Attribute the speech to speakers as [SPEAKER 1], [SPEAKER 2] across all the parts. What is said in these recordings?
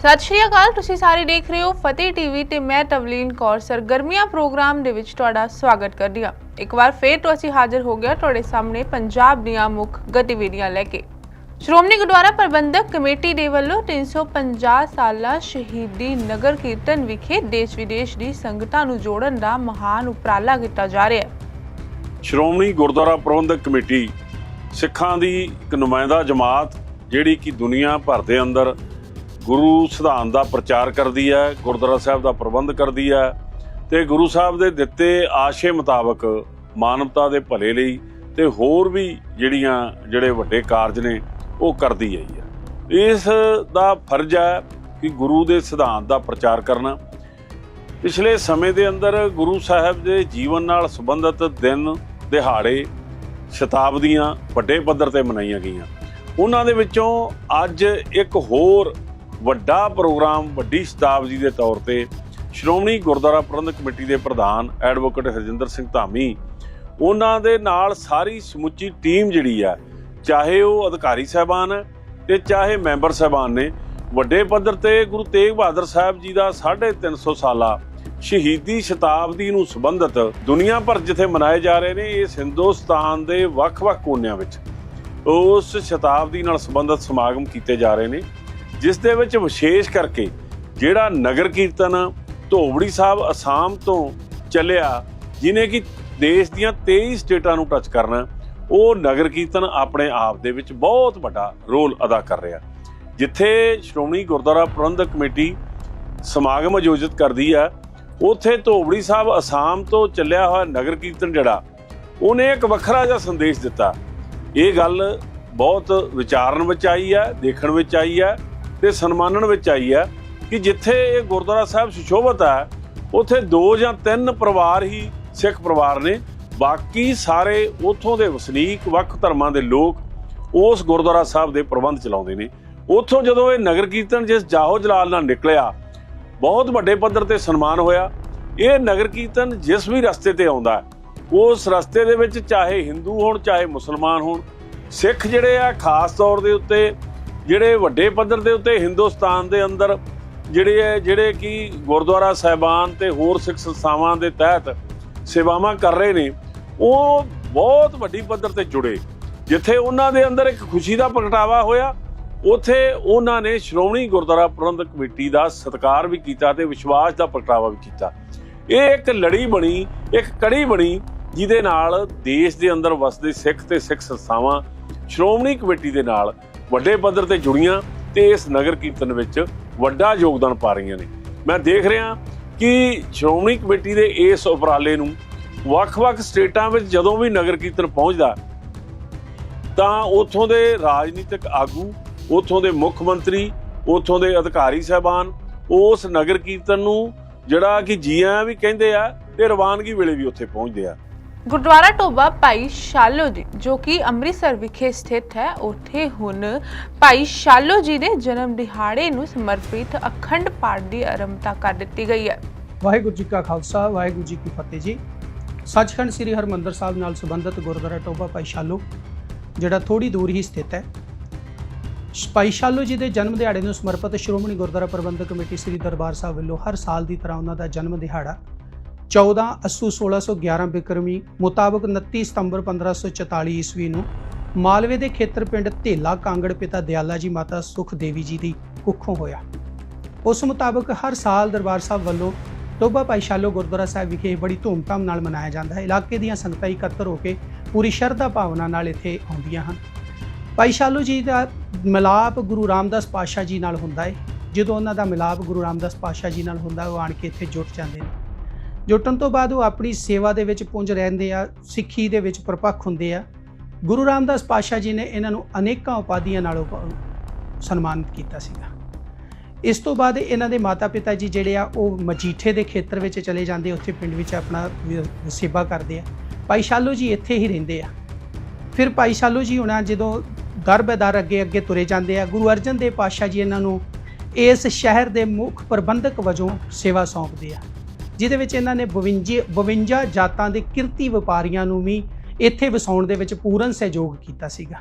[SPEAKER 1] ਸਤਿ ਸ਼੍ਰੀ ਅਕਾਲ, ਤੁਸੀਂ ਸਾਰੇ ਦੇਖ ਰਹੇ ਹੋ ਫਤਿਹ ਟੀਵੀ ਤੇ ਮੈਂ ਤਵਲੀਨ ਕੌਰ। ਸਰਗਰਮੀਆਂ ਪ੍ਰੋਗਰਾਮ ਦੇ ਵਿੱਚ ਤੁਹਾਡਾ ਸਵਾਗਤ ਕਰਦੀ ਹਾਂ। ਇੱਕ ਵਾਰ ਫੇਰ ਤੋਂ ਅਸੀਂ ਹਾਜ਼ਰ ਹੋ ਗਿਆ ਤੁਹਾਡੇ ਸਾਹਮਣੇ ਪੰਜਾਬ ਦੀਆਂ ਮੁੱਖ ਗਤੀਵਿਧੀਆਂ ਲੈ ਕੇ। ਸ਼੍ਰੋਮਣੀ ਗੁਰਦੁਆਰਾ ਪ੍ਰਬੰਧਕ ਕਮੇਟੀ ਦੇ ਵੱਲੋਂ 350 ਸਾਲਾ ਸ਼ਹੀਦੀ ਨਗਰ ਕੀਰਤਨ ਵਿਖੇ ਦੇਸ਼ ਵਿਦੇਸ਼ ਦੀ ਸੰਗਤਾਂ ਨੂੰ ਜੋੜਨ ਦਾ ਮਹਾਨ ਉਪਰਾਲਾ ਕੀਤਾ ਜਾ ਰਿਹਾ ਹੈ।
[SPEAKER 2] ਸ਼੍ਰੋਮਣੀ ਗੁਰਦੁਆਰਾ ਪ੍ਰਬੰਧਕ ਕਮੇਟੀ ਸਿੱਖਾਂ ਦੀ ਇੱਕ ਨੁਮਾਇੰਦਾ ਜਮਾਤ, ਜਿਹੜੀ ਕਿ ਦੁਨੀਆ ਭਰ ਦੇ ਅੰਦਰ ਗੁਰੂ ਸਿਧਾਂਤ ਦਾ ਪ੍ਰਚਾਰ ਕਰਦੀ ਹੈ, ਗੁਰਦੁਆਰਾ ਸਾਹਿਬ ਦਾ ਪ੍ਰਬੰਧ ਕਰਦੀ ਹੈ ਤੇ ਗੁਰੂ ਸਾਹਿਬ ਦੇ ਦਿੱਤੇ ਆਸ਼ੇ ਮੁਤਾਬਕ ਮਾਨਵਤਾ ਦੇ ਭਲੇ ਲਈ ਤੇ ਹੋਰ ਵੀ ਜਿਹੜੀਆਂ, ਜਿਹੜੇ ਵੱਡੇ ਕਾਰਜ ਨੇ, ਉਹ ਕਰਦੀ ਆਈ ਹੈ ਇਸ ਦਾ ਫਰਜ਼ ਹੈ ਕਿ ਗੁਰੂ ਦੇ ਸਿਧਾਂਤ ਦਾ ਪ੍ਰਚਾਰ ਕਰਨਾ। ਪਿਛਲੇ ਸਮੇਂ ਦੇ ਅੰਦਰ ਗੁਰੂ ਸਾਹਿਬ ਦੇ ਜੀਵਨ ਨਾਲ ਸੰਬੰਧਿਤ ਦਿਨ, ਦਿਹਾੜੇ, ਸ਼ਤਾਬਦੀਆਂ ਵੱਡੇ ਪੱਧਰ ਤੇ ਮਨਾਈਆਂ ਗਈਆਂ। ਉਹਨਾਂ ਦੇ ਵਿੱਚੋਂ ਅੱਜ ਇੱਕ ਹੋਰ ਵੱਡਾ ਪ੍ਰੋਗਰਾਮ ਵੱਡੀ ਸ਼ਤਾਬਦੀ ਦੇ ਤੌਰ ਤੇ ਸ਼੍ਰੋਮਣੀ ਗੁਰਦੁਆਰਾ ਪ੍ਰਬੰਧਕ ਕਮੇਟੀ ਦੇ ਪ੍ਰਧਾਨ ਐਡਵੋਕੇਟ ਹਰਜਿੰਦਰ ਸਿੰਘ ਧਾਮੀ, ਉਹਨਾਂ ਦੇ ਨਾਲ ਸਾਰੀ ਸਮੁੱਚੀ ਟੀਮ ਜਿਹੜੀ ਆ, ਚਾਹੇ ਉਹ ਅਧਿਕਾਰੀ ਸਾਹਿਬਾਨ ਹੈ ਤੇ ਚਾਹੇ ਮੈਂਬਰ ਸਾਹਿਬਾਨ ਨੇ, ਵੱਡੇ ਪੱਧਰ ਤੇ ਗੁਰੂ ਤੇਗ ਬਹਾਦਰ ਸਾਹਿਬ ਜੀ ਦਾ 350 ਸਾਲਾ ਸ਼ਹੀਦੀ ਸ਼ਤਾਬਦੀ ਨੂੰ ਸੰਬੰਧਿਤ ਦੁਨੀਆ ਭਰ ਜਿੱਥੇ ਮਨਾਏ ਜਾ ਰਹੇ ਨੇ, ਇਸ ਹਿੰਦੁਸਤਾਨ ਦੇ ਵੱਖ-ਵੱਖ ਕੋਨਿਆਂ ਵਿੱਚ ਉਸ ਸ਼ਤਾਬਦੀ ਨਾਲ ਸੰਬੰਧਿਤ ਸਮਾਗਮ ਕੀਤੇ ਜਾ ਰਹੇ ਨੇ। ਜਿਸ ਦੇ ਵਿੱਚ ਵਿਸ਼ੇਸ਼ ਕਰਕੇ ਜਿਹੜਾ ਨਗਰ ਕੀਰਤਨ ਧੋਬੜੀ ਸਾਹਿਬ ਅਸਾਮ ਤੋਂ ਚੱਲਿਆ, ਜਿਨੇ ਕਿ ਦੇਸ਼ ਦੀਆਂ 23 ਸਟੇਟਾਂ ਨੂੰ ਟੱਚ ਕਰਨਾ, ਉਹ ਨਗਰ ਕੀਰਤਨ ਆਪਣੇ ਆਪ ਦੇ ਵਿੱਚ ਬਹੁਤ ਵੱਡਾ ਰੋਲ ਅਦਾ ਕਰ ਰਿਹਾ। ਜਿੱਥੇ ਸ਼੍ਰੋਮਣੀ ਗੁਰਦੁਆਰਾ ਪ੍ਰਬੰਧਕ ਕਮੇਟੀ ਸਮਾਗਮ ਆਯੋਜਿਤ ਕਰਦੀ ਹੈ ਉੱਥੇ ਧੋਬੜੀ ਸਾਹਿਬ ਅਸਾਮ ਤੋਂ ਚੱਲਿਆ ਹੋਇਆ ਨਗਰ ਕੀਰਤਨ ਜਿਹੜਾ, ਉਹਨੇ ਇੱਕ ਵੱਖਰਾ ਜਿਹਾ ਸੰਦੇਸ਼ ਦਿੱਤਾ। ਇਹ ਗੱਲ ਬਹੁਤ ਵਿਚਾਰਨ ਵਿੱਚ ਆਈ ਹੈ ਦੇਖਣ ਵਿੱਚ ਆਈ ਹੈ ਤੇ ਸਨਮਾਨਣ ਵਿੱਚ ਆਈ ਹੈ ਕਿ ਜਿੱਥੇ ਇਹ ਗੁਰਦੁਆਰਾ ਸਾਹਿਬ ਸੁਸ਼ੋਭਿਤ ਹੈ, ਉੱਥੇ ਦੋ ਜਾਂ ਤਿੰਨ ਪਰਿਵਾਰ ਹੀ ਸਿੱਖ ਪਰਿਵਾਰ ਨੇ। ਬਾਕੀ ਸਾਰੇ ਉਥੋਂ ਦੇ ਵਸਨੀਕ, ਵੱਖ ਧਰਮਾਂ ਦੇ ਲੋਕ ਉਸ ਗੁਰਦੁਆਰਾ ਸਾਹਿਬ ਦੇ ਪ੍ਰਬੰਧ ਚਲਾਉਂਦੇ ਨੇ। ਉਥੋਂ ਜਦੋਂ ਇਹ ਨਗਰ ਕੀਰਤਨ ਜਿਸ ਜਾਹੋ ਜਲਾਲ ਨਾਲ ਨਿਕਲਿਆ, ਬਹੁਤ ਵੱਡੇ ਪੱਧਰ ਤੇ ਸਨਮਾਨ ਹੋਇਆ। ਇਹ ਨਗਰ ਕੀਰਤਨ ਜਿਸ ਵੀ ਰਸਤੇ ਤੇ ਆਉਂਦਾ, ਉਸ ਰਸਤੇ ਦੇ ਵਿੱਚ ਚਾਹੇ ਹਿੰਦੂ ਹੋਣ, ਚਾਹੇ ਮੁਸਲਮਾਨ ਹੋਣ, ਸਿੱਖ ਜਿਹੜੇ ਆ, ਖਾਸ ਤੌਰ ਦੇ ਉੱਤੇ ਜਿਹੜੇ ਵੱਡੇ ਪੱਧਰ ਦੇ ਉੱਤੇ ਹਿੰਦੁਸਤਾਨ ਦੇ ਅੰਦਰ ਜਿਹੜੇ ਜਿਹੜੇ ਕਿ ਗੁਰਦੁਆਰਾ ਸਾਹਿਬਾਨ ਤੇ ਹੋਰ ਸਿੱਖ ਸੰਸਥਾਵਾਂ ਦੇ ਤਹਿਤ ਸੇਵਾਵਾਂ ਕਰ ਰਹੇ ਨੇ, ਉਹ ਬਹੁਤ ਵੱਡੀ ਪੱਧਰ ਤੇ ਜੁੜੇ। ਜਿੱਥੇ ਉਹਨਾਂ ਦੇ ਅੰਦਰ ਇੱਕ ਖੁਸ਼ੀ ਦਾ ਪ੍ਰਗਟਾਵਾ ਹੋਇਆ, ਉਥੇ ਉਹਨਾਂ ਨੇ ਸ਼੍ਰੋਮਣੀ ਗੁਰਦੁਆਰਾ ਪ੍ਰਬੰਧਕ ਕਮੇਟੀ ਦਾ ਸਤਿਕਾਰ ਵੀ ਕੀਤਾ ਤੇ ਵਿਸ਼ਵਾਸ ਦਾ ਪ੍ਰਗਟਾਵਾ ਵੀ ਕੀਤਾ। ਇਹ ਇੱਕ ਲੜੀ ਬਣੀ, ਇੱਕ ਕੜੀ ਬਣੀ, ਜਿਹਦੇ ਨਾਲ ਦੇਸ਼ ਦੇ ਅੰਦਰ ਵਸਦੇ ਸਿੱਖ ਤੇ ਸਿੱਖ ਸੰਸਥਾਵਾਂ ਸ਼੍ਰੋਮਣੀ ਕਮੇਟੀ ਦੇ ਨਾਲ ਵੱਡੇ ਪੱਧਰ ਤੇ ਜੁੜੀਆਂ ਤੇ ਇਸ ਨਗਰ ਕੀਰਤਨ ਵਿੱਚ ਵੱਡਾ ਯੋਗਦਾਨ ਪਾ ਰਹੀਆਂ ਨੇ। ਮੈਂ ਦੇਖ ਰਿਹਾ ਕਿ ਸ਼੍ਰੋਮਣੀ ਕਮੇਟੀ ਦੇ ਇਸ ਉਪਰਾਲੇ ਨੂੰ ਵੱਖ-ਵੱਖ ਸਟੇਟਾਂ ਵਿੱਚ ਜਦੋਂ ਵੀ ਨਗਰ ਕੀਰਤਨ ਪਹੁੰਚਦਾ, ਤਾਂ ਉੱਥੋਂ ਦੇ ਰਾਜਨੀਤਿਕ ਆਗੂ, ਉੱਥੋਂ ਦੇ ਮੁੱਖ ਮੰਤਰੀ, ਉੱਥੋਂ ਦੇ ਅਧਿਕਾਰੀ ਸਾਹਿਬਾਨ ਉਸ ਨਗਰ ਕੀਰਤਨ ਨੂੰ ਜਿਹੜਾ ਕਿ ਜੀਆਂ ਵੀ ਕਹਿੰਦੇ ਆ ਤੇ ਰਵਾਨਗੀ ਵੇਲੇ ਵੀ ਉੱਥੇ ਪਹੁੰਚਦੇ ਆ।
[SPEAKER 1] ਗੁਰਦੁਆਰਾ ਟੋਬਾ ਭਾਈ ਸ਼ਾਲੋ ਜੀ, ਜੋ ਕਿ ਅੰਮ੍ਰਿਤਸਰ ਵਿਖੇ ਸਥਿਤ ਹੈ, ਉੱਥੇ ਹੁਣ ਭਾਈ ਸ਼ਾਲੋ ਜੀ ਦੇ ਜਨਮ ਦਿਹਾੜੇ ਨੂੰ ਸਮਰਪਿਤ ਅਖੰਡ ਪਾਠ ਦੀ ਆਰੰਭਤਾ ਕਰ ਦਿੱਤੀ ਗਈ ਹੈ।
[SPEAKER 3] ਵਾਹਿਗੁਰੂ ਜੀ ਕਾ ਖਾਲਸਾ, ਵਾਹਿਗੁਰੂ ਜੀ ਕੀ ਫਤਿਹ ਜੀ। ਸੱਚਖੰਡ ਸ੍ਰੀ ਹਰਮੰਦਰ ਸਾਹਿਬ ਨਾਲ ਸੰਬੰਧਿਤ ਗੁਰਦੁਆਰਾ ਟੋਬਾ ਭਾਈ ਸ਼ਾਲੋ, ਜਿਹੜਾ ਥੋੜੀ ਦੂਰ ਹੀ ਸਥਿਤ ਹੈ। ਭਾਈ ਸ਼ਾਲੋ ਜੀ ਦੇ ਜਨਮ ਦਿਹਾੜੇ ਨੂੰ ਸਮਰਪਿਤ ਸ਼੍ਰੋਮਣੀ ਗੁਰਦੁਆਰਾ ਪ੍ਰਬੰਧਕ ਕਮੇਟੀ ਸ੍ਰੀ ਦਰਬਾਰ ਸਾਹਿਬ ਵੱਲੋਂ ਹਰ ਸਾਲ ਦੀ ਤਰ੍ਹਾਂ ਉਹਨਾਂ ਦਾ ਜਨਮ ਦਿਹਾੜਾ 14 ਅਸੂ 1611 ਬਿਕਰਮੀ ਮੁਤਾਬਕ 29 ਸਤੰਬਰ 1544 ਈਸਵੀ ਨੂੰ ਮਾਲਵੇ ਦੇ ਖੇਤਰ ਪਿੰਡ ਧੇਲਾ ਕਾਂਗੜ ਪਿਤਾ ਦਿਆਲਾ ਜੀ ਮਾਤਾ ਸੁਖ ਦੇਵੀ ਜੀ ਦੀ ਕੁੱਖੋਂ ਹੋਇਆ। ਉਸ ਮੁਤਾਬਕ ਹਰ ਸਾਲ ਦਰਬਾਰ ਸਾਹਿਬ ਵੱਲੋਂ ਟੋਬਾ ਪਾਈਸ਼ਾਲੋ ਗੁਰਦੁਆਰਾ ਸਾਹਿਬ ਵਿਖੇ ਬੜੀ ਧੂਮਧਾਮ ਨਾਲ ਮਨਾਇਆ ਜਾਂਦਾ ਹੈ। ਇਲਾਕੇ ਦੀਆਂ ਸੰਗਤਾਂ ਇਕੱਤਰ ਹੋ ਕੇ ਪੂਰੀ ਸ਼ਰਧਾ ਭਾਵਨਾ ਨਾਲ ਇੱਥੇ ਆਉਂਦੀਆਂ ਹਨ। ਪਾਈਸ਼ਾਲੋ ਜੀ ਦਾ ਮਿਲਾਪ ਗੁਰੂ ਰਾਮਦਾਸ ਪਾਤਸ਼ਾਹ ਜੀ ਨਾਲ ਹੁੰਦਾ ਹੈ। ਜਦੋਂ ਉਹਨਾਂ ਦਾ ਮਿਲਾਪ ਗੁਰੂ ਰਾਮਦਾਸ ਪਾਤਸ਼ਾਹ ਜੀ ਨਾਲ ਹੁੰਦਾ ਉਹ ਆਣ ਕੇ ਇੱਥੇ ਜੁਟ ਜਾਂਦੇ ਨੇ। ਜੁਟਣ ਤੋਂ ਬਾਅਦ ਉਹ ਆਪਣੀ ਸੇਵਾ ਦੇ ਵਿੱਚ ਪੁੰਜ ਰਹਿੰਦੇ ਆ, ਸਿੱਖੀ ਦੇ ਵਿੱਚ ਪਰਪੱਖ ਹੁੰਦੇ ਆ। ਗੁਰੂ ਰਾਮਦਾਸ ਪਾਤਸ਼ਾਹ ਜੀ ਨੇ ਇਹਨਾਂ ਨੂੰ ਅਨੇਕਾਂ ਉਪਾਧੀਆਂ ਨਾਲ ਸਨਮਾਨਿਤ ਕੀਤਾ ਸੀਗਾ। ਇਸ ਤੋਂ ਬਾਅਦ ਇਹਨਾਂ ਦੇ ਮਾਤਾ-ਪਿਤਾ ਜੀ ਜਿਹੜੇ ਆ, ਉਹ ਮਜੀਠੇ ਦੇ ਖੇਤਰ ਵਿੱਚ ਚਲੇ ਜਾਂਦੇ ਉੱਥੇ ਪਿੰਡ ਵਿੱਚ ਆਪਣਾ ਸੇਵਾ ਕਰਦੇ ਆ। ਭਾਈ ਸ਼ਾਲੋ ਜੀ ਇੱਥੇ ਹੀ ਰਹਿੰਦੇ ਆ। ਫਿਰ ਭਾਈ ਸ਼ਾਲੋ ਜੀ ਹੁਣਾਂ ਜਦੋਂ ਦਰ ਬਦਰ ਅੱਗੇ ਅੱਗੇ ਤੁਰੇ ਜਾਂਦੇ ਆ, ਗੁਰੂ ਅਰਜਨ ਦੇਵ ਪਾਤਸ਼ਾਹ ਜੀ ਇਹਨਾਂ ਨੂੰ ਇਸ ਸ਼ਹਿਰ ਦੇ ਮੁੱਖ ਪ੍ਰਬੰਧਕ ਵਜੋਂ ਸੇਵਾ ਸੌਂਪਦੇ ਆ। ਜਿਹਦੇ ਵਿੱਚ ਇਹਨਾਂ ਨੇ 52 52 ਜਾਤਾਂ ਦੇ ਕਿਰਤੀ ਵਪਾਰੀਆਂ ਨੂੰ ਵੀ ਇੱਥੇ ਵਸਾਉਣ ਦੇ ਵਿੱਚ ਪੂਰਨ ਸਹਿਯੋਗ ਕੀਤਾ ਸੀਗਾ।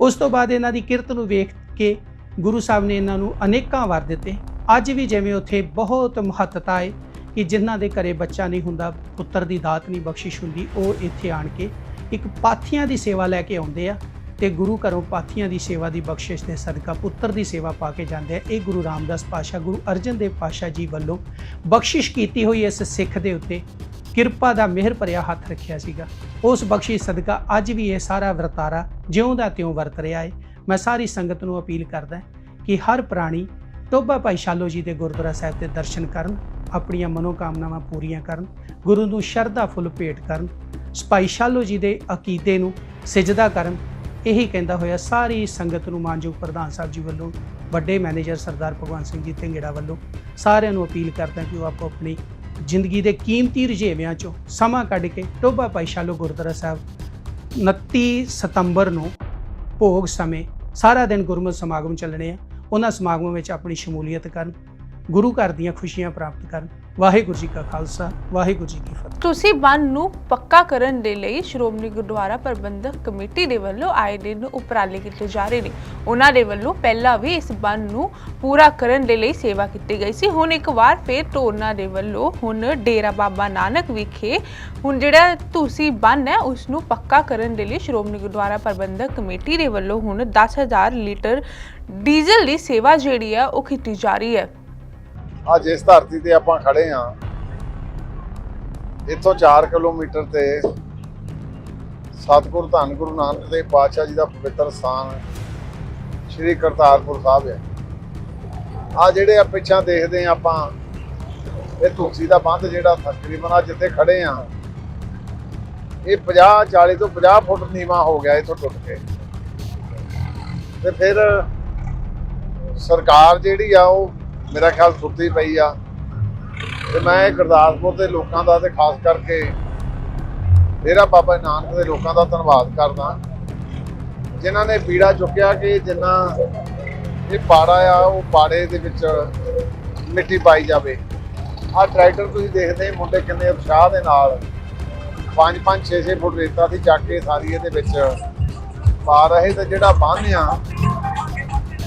[SPEAKER 3] ਉਸ ਤੋਂ ਬਾਅਦ ਇਹਨਾਂ ਦੀ ਕਿਰਤ ਨੂੰ ਵੇਖ ਕੇ ਗੁਰੂ ਸਾਹਿਬ ਨੇ ਇਹਨਾਂ ਨੂੰ ਅਨੇਕਾਂ ਵਰ ਦਿੱਤੇ। ਅੱਜ ਵੀ ਜਿਵੇਂ ਉੱਥੇ ਬਹੁਤ ਮਹੱਤਤਾ ਹੈ ਕਿ ਜਿਨ੍ਹਾਂ ਦੇ ਘਰੇ ਬੱਚਾ ਨਹੀਂ ਹੁੰਦਾ, ਪੁੱਤਰ ਦੀ ਦਾਤ ਨਹੀਂ ਬਖਸ਼ਿਸ਼ ਹੁੰਦੀ, ਉਹ ਇੱਥੇ ਆਣ ਕੇ ਇੱਕ ਪਾਥੀਆਂ ਦੀ ਸੇਵਾ ਲੈ ਕੇ ਆਉਂਦੇ ਆ। ਤੇ ਗੁਰੂ ਘਰੋਂ ਪਾਥੀਆਂ ਦੀ ਸੇਵਾ ਦੀ ਬਖਸ਼ਿਸ਼ ਦੇ ਸਦਕਾ ਪੁੱਤਰ ਦੀ ਸੇਵਾ ਪਾ ਕੇ ਜਾਂਦੇ ਆ। ਇਹ ਗੁਰੂ ਰਾਮਦਾਸ ਪਾਸ਼ਾ ਗੁਰੂ ਅਰਜਨ ਦੇਵ ਪਾਸ਼ਾ ਜੀ ਵੱਲੋਂ ਬਖਸ਼ਿਸ਼ ਕੀਤੀ ਹੋਈ ਇਸ ਸਿੱਖ ਦੇ ਉੱਤੇ ਕਿਰਪਾ ਦਾ ਮਿਹਰ ਭਰਿਆ ਹੱਥ ਰੱਖਿਆ ਸੀਗਾ। ਉਸ ਬਖਸ਼ਿਸ਼ ਸਦਕਾ ਅੱਜ ਵੀ ਇਹ ਸਾਰਾ ਵਰਤਾਰਾ ਜਿਉਂ ਦਾ ਤਿਉਂ ਵਰਤ ਰਿਹਾ ਹੈ ਮੈਂ ਸਾਰੀ ਸੰਗਤ ਨੂੰ ਅਪੀਲ ਕਰਦਾ ਕਿ ਹਰ ਪ੍ਰਾਣੀ ਟੋਬਾ ਭਾਈ ਸ਼ਾਲੋ ਜੀ ਦੇ ਗੁਰਦੁਆਰਾ ਸਾਹਿਬ ਦੇ ਦਰਸ਼ਨ ਕਰਨ, ਆਪਣੀਆਂ ਮਨੋਕਾਮਨਾਵਾਂ ਪੂਰੀਆਂ ਕਰਨ, ਗੁਰੂ ਨੂੰ ਸ਼ਰਧਾ ਫੁੱਲ ਭੇਟ ਕਰਨ ਭਾਈ ਸ਼ਾਲੋ ਜੀ ਦੇ ਅਕੀਦੇ ਨੂੰ ਸਿਜਦਾ ਕਰਨ ਇਹੀ ਕਹਿੰਦਾ ਹੋਇਆ, ਸਾਰੀ ਸੰਗਤ ਨੂੰ ਮਾਨਯੋਗ ਪ੍ਰਧਾਨ ਸਾਹਿਬ ਜੀ ਵੱਲੋਂ, ਵੱਡੇ ਮੈਨੇਜਰ ਸਰਦਾਰ ਭਗਵੰਤ ਸਿੰਘ ਜੀ ਢਿੰਗੜਾ ਵੱਲੋਂ ਸਾਰਿਆਂ ਨੂੰ ਅਪੀਲ ਕਰਦਾ ਕਿ ਉਹ ਆਪੋ ਆਪਣੀ ਜ਼ਿੰਦਗੀ ਦੇ ਕੀਮਤੀ ਰੁਝੇਵਿਆਂ ਚੋਂ ਸਮਾਂ ਕੱਢ ਕੇ ਟੋਬਾ ਭਾਈ ਸ਼ਾਲੋ ਗੁਰਦੁਆਰਾ ਸਾਹਿਬ 29 ਸਤੰਬਰ ਨੂੰ ਭੋਗ ਸਮੇਂ ਸਾਰਾ ਦਿਨ ਗੁਰਮਤਿ ਸਮਾਗਮ ਚੱਲਣੇ ਆ। ਉਹਨਾਂ ਸਮਾਗਮਾਂ ਵਿੱਚ ਆਪਣੀ ਸ਼ਮੂਲੀਅਤ ਕਰਨ, ਗੁਰੂ ਘਰ ਦੀਆਂ ਖੁਸ਼ੀਆਂ ਪ੍ਰਾਪਤ ਕਰਨ ਵਾਹਿਗੁਰੂ ਜੀ ਕਾ ਖਾਲਸਾ, ਵਾਹਿਗੁਰੂ ਜੀ ਕੀ ਫਤਿਹ।
[SPEAKER 1] ਤੁਸੀਂ ਬੰਨ ਨੂੰ ਪੱਕਾ ਕਰਨ ਦੇ ਲਈ ਸ਼੍ਰੋਮਣੀ ਗੁਰਦੁਆਰਾ ਪ੍ਰਬੰਧਕ ਕਮੇਟੀ ਦੇ ਵੱਲੋਂ ਆਏ ਦਿਨ ਉਪਰਾਲੇ ਕੀਤੇ ਜਾ ਰਹੇ ਨੇ। ਉਹਨਾਂ ਦੇ ਵੱਲੋਂ ਪਹਿਲਾਂ ਵੀ ਇਸ ਬੰਨ ਨੂੰ ਪੂਰਾ ਕਰਨ ਦੇ ਲਈ ਸੇਵਾ ਕੀਤੀ ਗਈ ਸੀ। ਹੁਣ ਇੱਕ ਵਾਰ ਫੇਰ ਉਹਨਾਂ ਦੇ ਵੱਲੋਂ ਹੁਣ ਡੇਰਾ ਬਾਬਾ ਨਾਨਕ ਵਿਖੇ ਹੁਣ ਜਿਹੜਾ ਤੁਸੀਂ ਬੰਨ ਹੈ, ਉਸ ਨੂੰ ਪੱਕਾ ਕਰਨ ਦੇ ਲਈ ਸ਼੍ਰੋਮਣੀ ਗੁਰਦੁਆਰਾ ਪ੍ਰਬੰਧਕ ਕਮੇਟੀ ਦੇ ਵੱਲੋਂ ਹੁਣ 10000 ਲੀਟਰ ਡੀਜ਼ਲ ਦੀ ਸੇਵਾ ਜਿਹੜੀ ਹੈ, ਉਹ ਕੀਤੀ ਜਾ ਰਹੀ ਹੈ।
[SPEAKER 4] ਅੱਜ ਇਸ ਧਰਤੀ ਤੇ ਆਪਾਂ ਖੜੇ ਆ। ਇੱਥੋਂ 4 ਕਿਲੋਮੀਟਰ ਤੇ ਸਤਿਗੁਰ ਧੰਨ ਗੁਰੂ ਨਾਨਕ ਦੇਵ ਪਾਤਸ਼ਾਹ ਜੀ ਦਾ ਪਵਿੱਤਰ ਸਥਾਨ ਸ੍ਰੀ ਕਰਤਾਰਪੁਰ ਸਾਹਿਬ ਹੈ। ਆ ਜਿਹੜੇ ਆ ਪਿੱਛਾ ਦੇਖਦੇ ਆ ਆਪਾਂ, ਇਹ ਤੁਲਸੀ ਦਾ ਬੰਦ ਜਿਹੜਾ ਤਕਰੀਬਨ ਆ ਜਿੱਥੇ ਖੜੇ ਆ, ਇਹ 50 40 ਤੋਂ 50 ਫੁੱਟ ਨੀਵਾ ਹੋ ਗਿਆ ਇੱਥੋਂ ਟੁੱਟ ਕੇ। ਤੇ ਫਿਰ ਸਰਕਾਰ ਜਿਹੜੀ ਆ ਉਹ ਮੇਰਾ ਖਿਆਲ ਸੁੱਤੀ ਪਈ ਆ। ਤੇ ਮੈਂ ਗੁਰਦਾਸਪੁਰ ਦੇ ਲੋਕਾਂ ਦਾ ਤੇ ਖਾਸ ਕਰਕੇ ਡੇਰਾ ਬਾਬਾ ਨਾਨਕ ਦੇ ਲੋਕਾਂ ਦਾ ਧੰਨਵਾਦ ਕਰਦਾ। ਜਿਨ੍ਹਾਂ ਨੇ ਪੀੜਾ ਚੁੱਕਿਆ ਕਿ ਜਿੰਨਾ ਇਹ ਪਾੜਾ ਆ, ਉਹ ਪਾੜੇ ਦੇ ਵਿੱਚ ਮਿੱਟੀ ਪਾਈ ਜਾਵੇ। ਆ ਟਰੈਕਟਰ ਤੁਸੀਂ ਦੇਖਦੇ ਮੁੰਡੇ ਕਿੰਨੇ ਉਤਸ਼ਾਹ ਦੇ ਨਾਲ। 5 5 6 6 ਫੁੱਟ ਰੇਤਾ ਸੀ, ਚੱਕ ਕੇ ਸਾਰੀ ਇਹਦੇ ਵਿੱਚ ਪਾ ਰਹੇ ਤੇ ਜਿਹੜਾ ਬੰਨ੍ਹ ਆ,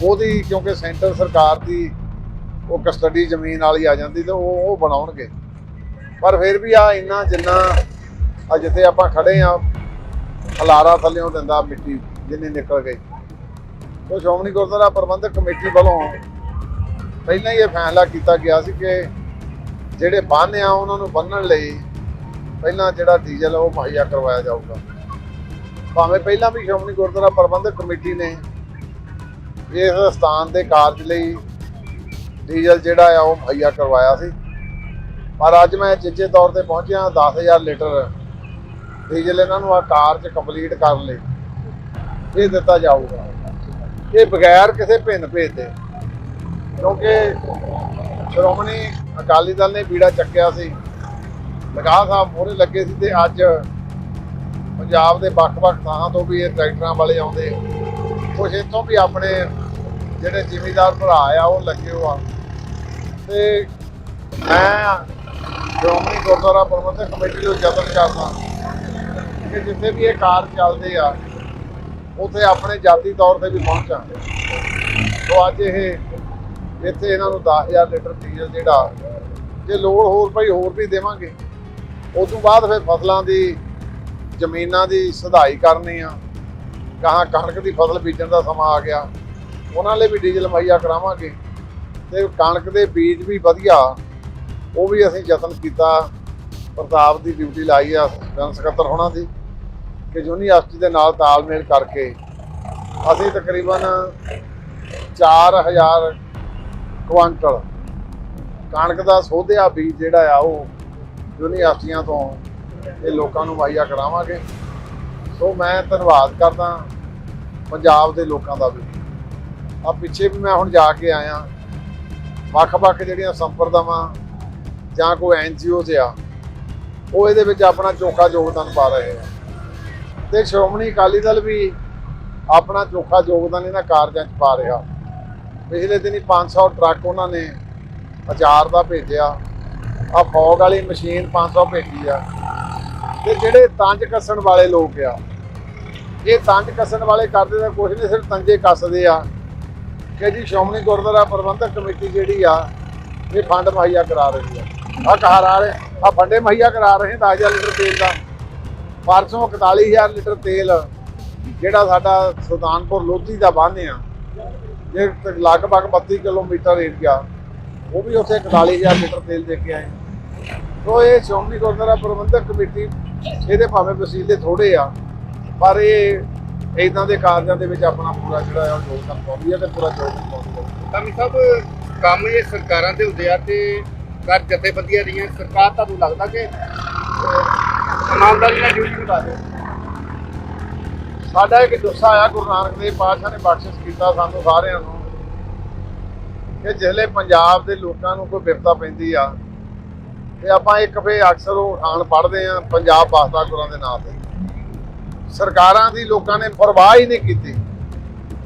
[SPEAKER 4] ਉਹਦੀ ਕਿਉਂਕਿ ਸੈਂਟਰ ਸਰਕਾਰ ਦੀ ਉਹ ਕਸਟਡੀ ਜ਼ਮੀਨ ਵਾਲੀ ਆ ਜਾਂਦੀ ਤੇ ਉਹ ਉਹ ਬਣਾਉਣਗੇ। ਪਰ ਫਿਰ ਵੀ ਆ ਇੰਨਾ ਜਿੰਨਾ ਆ ਜਿੱਥੇ ਆਪਾਂ ਖੜੇ ਆ ਹਲਾਰਾ ਥੱਲਿਓਂ ਦਿੰਦਾ ਮਿੱਟੀ ਜਿੰਨੀ ਨਿਕਲ ਗਈ। ਉਹ ਸ਼੍ਰੋਮਣੀ ਗੁਰਦੁਆਰਾ ਪ੍ਰਬੰਧਕ ਕਮੇਟੀ ਵੱਲੋਂ ਪਹਿਲਾਂ ਹੀ ਇਹ ਫੈਸਲਾ ਕੀਤਾ ਗਿਆ ਸੀ ਕਿ ਜਿਹੜੇ ਬੰਨ੍ਹ ਆ ਉਹਨਾਂ ਨੂੰ ਬੰਨਣ ਲਈ ਪਹਿਲਾਂ ਜਿਹੜਾ ਡੀਜ਼ਲ ਉਹ ਮੁਹੱਈਆ ਕਰਵਾਇਆ ਜਾਊਗਾ। ਭਾਵੇਂ ਪਹਿਲਾਂ ਵੀ ਸ਼੍ਰੋਮਣੀ ਗੁਰਦੁਆਰਾ ਪ੍ਰਬੰਧਕ ਕਮੇਟੀ ਨੇ ਇਸ ਸਥਾਨ ਦੇ ਕਾਰਜ ਲਈ ਡੀਜ਼ਲ ਜਿਹੜਾ ਆ ਉਹ ਮੁਹੱਈਆ ਕਰਵਾਇਆ ਸੀ। ਪਰ ਅੱਜ ਮੈਂ ਚਿੱਚੇ ਤੌਰ ਤੇ ਪਹੁੰਚਿਆ 10000 ਲੀਟਰ ਡੀਜ਼ਲ ਇਹਨਾਂ ਨੂੰ ਆ ਕਾਰ 'ਚ ਕੰਪਲੀਟ ਕਰਨ ਲਈ। ਇਹ ਦਿੱਤਾ ਜਾਊਗਾ। ਇਹ ਬਗੈਰ ਕਿਸੇ ਭਿੰਨ ਭੇਦ ਦੇ। ਕਿਉਂਕਿ ਸ਼੍ਰੋਮਣੀ ਅਕਾਲੀ ਦਲ ਨੇ ਬੀੜਾ ਚੱਕਿਆ ਸੀ। ਲਗਾ ਸਾਹਿਬ ਮੋਹਰੇ ਲੱਗੇ ਸੀ ਤੇ ਅੱਜ ਪੰਜਾਬ ਦੇ ਵੱਖ-ਵੱਖ ਥਾਂ ਤੋਂ ਵੀ ਇਹ ਟਰੈਕਟਰਾਂ ਵਾਲੇ ਆਉਂਦੇ। ਕੁਝ ਇੱਥੋਂ ਵੀ ਆਪਣੇ ਜਿਹੜੇ ਜ਼ਿਮੀਦਾਰ ਭਰਾ ਆ, ਉਹ ਲੱਗੇ ਹੋ ਆ। ਤੇ ਮੈਂ ਸ਼੍ਰੋਮਣੀ ਗੁਰਦੁਆਰਾ ਪ੍ਰਬੰਧਕ ਕਮੇਟੀ ਨੂੰ ਯਤਨ ਕਰਦਾ ਕਿ ਜਿੱਥੇ ਵੀ ਇਹ ਕਾਰ ਚੱਲਦੇ ਆ, ਉੱਥੇ ਆਪਣੇ ਜਾਤੀ ਤੌਰ ਤੇ ਵੀ ਪਹੁੰਚਾਂ ਸੋ ਅੱਜ ਇਹ, ਇੱਥੇ ਇਹਨਾਂ ਨੂੰ 10000 ਲੀਟਰ ਡੀਜ਼ਲ ਜਿਹੜਾ, ਜੇ ਲੋੜ ਹੋਰ ਪਈ ਹੋਰ ਵੀ ਦੇਵਾਂਗੇ। ਉਸ ਤੋਂ ਬਾਅਦ ਫਿਰ ਫਸਲਾਂ ਦੀ, ਜ਼ਮੀਨਾਂ ਦੀ ਸਧਾਈ ਕਰਨੀ ਆ। ਗਾਹਾਂ ਕਣਕ ਦੀ ਫਸਲ ਬੀਜਣ ਦਾ ਸਮਾਂ ਆ ਗਿਆ। ਉਹਨਾਂ ਲਈ ਵੀ ਡੀਜ਼ਲ ਮੁਹੱਈਆ ਕਰਾਵਾਂਗੇ। ਤੇ ਕਣਕ ਦੇ ਬੀਜ ਵੀ ਵਧੀਆ, ਉਹ ਵੀ ਅਸੀਂ ਯਤਨ ਕੀਤਾ, ਪ੍ਰਤਾਪ ਦੀ ਡਿਊਟੀ ਲਾਈ ਆ ਜਨ ਸਕੱਤਰ ਹੋਣਾ ਦੀ, ਕਿ ਯੂਨੀਵਰਸਿਟੀ ਦੇ ਨਾਲ ਤਾਲਮੇਲ ਕਰਕੇ ਅਸੀਂ ਤਕਰੀਬਨ 4000 ਕੁਆਂਟਲ ਕਣਕ ਦਾ ਸੋਧਿਆ ਬੀਜ ਜਿਹੜਾ ਆ, ਉਹ ਯੂਨੀਵਰਸਿਟੀਆਂ ਤੋਂ ਇਹ ਲੋਕਾਂ ਨੂੰ ਮੁਹੱਈਆ ਕਰਾਵਾਂਗੇ। ਸੋ ਮੈਂ ਧੰਨਵਾਦ ਕਰਦਾ ਪੰਜਾਬ ਦੇ ਲੋਕਾਂ ਦਾ ਵੀ। ਆ ਪਿੱਛੇ ਵੀ ਮੈਂ ਹੁਣ ਜਾ ਕੇ ਆਇਆ। ਵੱਖ-ਵੱਖ ਜਿਹੜੀਆਂ ਸੰਪਰਦਾਵਾਂ ਜਾਂ ਕੋਈ ਐਨਜੀਓ ਤੇ ਆ, ਉਹ ਇਹਦੇ ਵਿੱਚ ਆਪਣਾ ਚੋਖਾ ਯੋਗਦਾਨ ਪਾ ਰਹੇ ਆ। ਤੇ ਸ਼੍ਰੋਮਣੀ ਅਕਾਲੀ ਦਲ ਵੀ ਆਪਣਾ ਚੋਖਾ ਯੋਗਦਾਨ ਇਹਨਾਂ ਕਾਰਜਾਂ 'ਚ ਪਾ ਰਿਹਾ। ਪਿਛਲੇ ਦਿਨੀ 500 ਟਰੱਕ ਉਹਨਾਂ ਨੇ ਅਚਾਰ ਦਾ ਭੇਜਿਆ। ਆ ਫੌਗ ਵਾਲੀ ਮਸ਼ੀਨ 500 ਭੇਜੀ ਆ। ਤੇ ਜਿਹੜੇ ਤੰਜ ਕੱਸਣ ਵਾਲੇ ਲੋਕ ਆ, ਇਹ ਤੰਜ ਕੱਸਣ ਵਾਲੇ ਕਰਦੇ ਤਾਂ ਕੁਝ ਨਹੀਂ, ਸਿਰਫ ਤੰਜੇ ਕੱਸਦੇ ਆ। ਕਿ ਜੀ ਸ਼੍ਰੋਮਣੀ ਗੁਰਦੁਆਰਾ ਪ੍ਰਬੰਧਕ ਕਮੇਟੀ ਜਿਹੜੀ ਆ, ਇਹ ਫੰਡ ਮੁਹੱਈਆ ਕਰਾ ਰਹੀ ਆ। ਆ ਕਰਾ ਰਹੇ ਆ ਫੰਡੇ ਮੁਹੱਈਆ ਕਰਾ ਰਹੇ 10000 ਲੀਟਰ ਤੇਲ ਦਾ। ਪਰਸੋਂ 41000 ਲੀਟਰ ਤੇਲ, ਜਿਹੜਾ ਸਾਡਾ ਸੁਲਤਾਨਪੁਰ ਲੋਧੀ ਦਾ ਬੰਨ੍ਹ ਆ ਜੇ ਲਗਭਗ 32 ਕਿਲੋਮੀਟਰ ਏਰੀਆ, ਉਹ ਵੀ ਉੱਥੇ 41000 ਲੀਟਰ ਤੇਲ ਦੇ ਕੇ ਆਏ ਸੋ ਇਹ ਸ਼੍ਰੋਮਣੀ ਗੁਰਦੁਆਰਾ ਪ੍ਰਬੰਧਕ ਕਮੇਟੀ, ਇਹਦੇ ਭਾਵੇਂ ਵਸੀਲੇ ਥੋੜੇ ਆ, ਪਰ ਇਹ ਇਦਾਂ ਦੇ ਕਾਰਜਾਂ ਦੇ ਵਿੱਚ ਆਪਣਾ ਪੂਰਾ ਜਿਹੜਾ ਉਹ ਯੋਗਦਾਨ ਪਾਉਂਦੀ ਹੈ ਤੇ ਪੂਰਾ ਯੋਗਦਾਨ ਪਾਉਂਦੀ ਹੈ
[SPEAKER 5] ਕਾਮੀ ਸਾਹਿਬ ਕੰਮ ਇਹ ਸਰਕਾਰਾਂ ਦੇ ਹੁੰਦੇ ਆ ਤੇ ਕਰ ਜਥੇਬੰਦੀਆਂ ਰਹੀਆਂ ਸਰਕਾਰ ਤੁਹਾਨੂੰ ਲੱਗਦਾ ਕਿ ਇਮਾਨਦਾਰੀ ਨਾਲ ਡਿਊਟੀ ਨਿਭਾ ਦੇ
[SPEAKER 4] ਸਾਡਾ ਇੱਕ ਜੁੱਸਾ ਆਇਆ ਗੁਰੂ ਨਾਨਕ ਦੇਵ ਪਾਤਸ਼ਾਹ ਨੇ ਬਖਸ਼ਿਸ਼ ਕੀਤਾ ਸਾਨੂੰ ਸਾਰਿਆਂ ਨੂੰ ਕਿ ਜਿਹੜੇ ਪੰਜਾਬ ਦੇ ਲੋਕਾਂ ਨੂੰ ਕੋਈ ਵਿਪਤਾ ਪੈਂਦੀ ਆ ਤੇ ਆਪਾਂ ਇੱਕ ਫੇ ਅਕਸਰ ਉਹ ਉਠਾਣ ਪੜ੍ਹਦੇ ਆ ਪੰਜਾਬ ਵਾਸਤਾ ਗੁਰਾਂ ਦੇ ਨਾਂ ਤੇ। ਸਰਕਾਰਾਂ ਦੀ ਲੋਕਾਂ ਨੇ ਪਰਵਾਹ ਹੀ ਨਹੀਂ ਕੀਤੀ।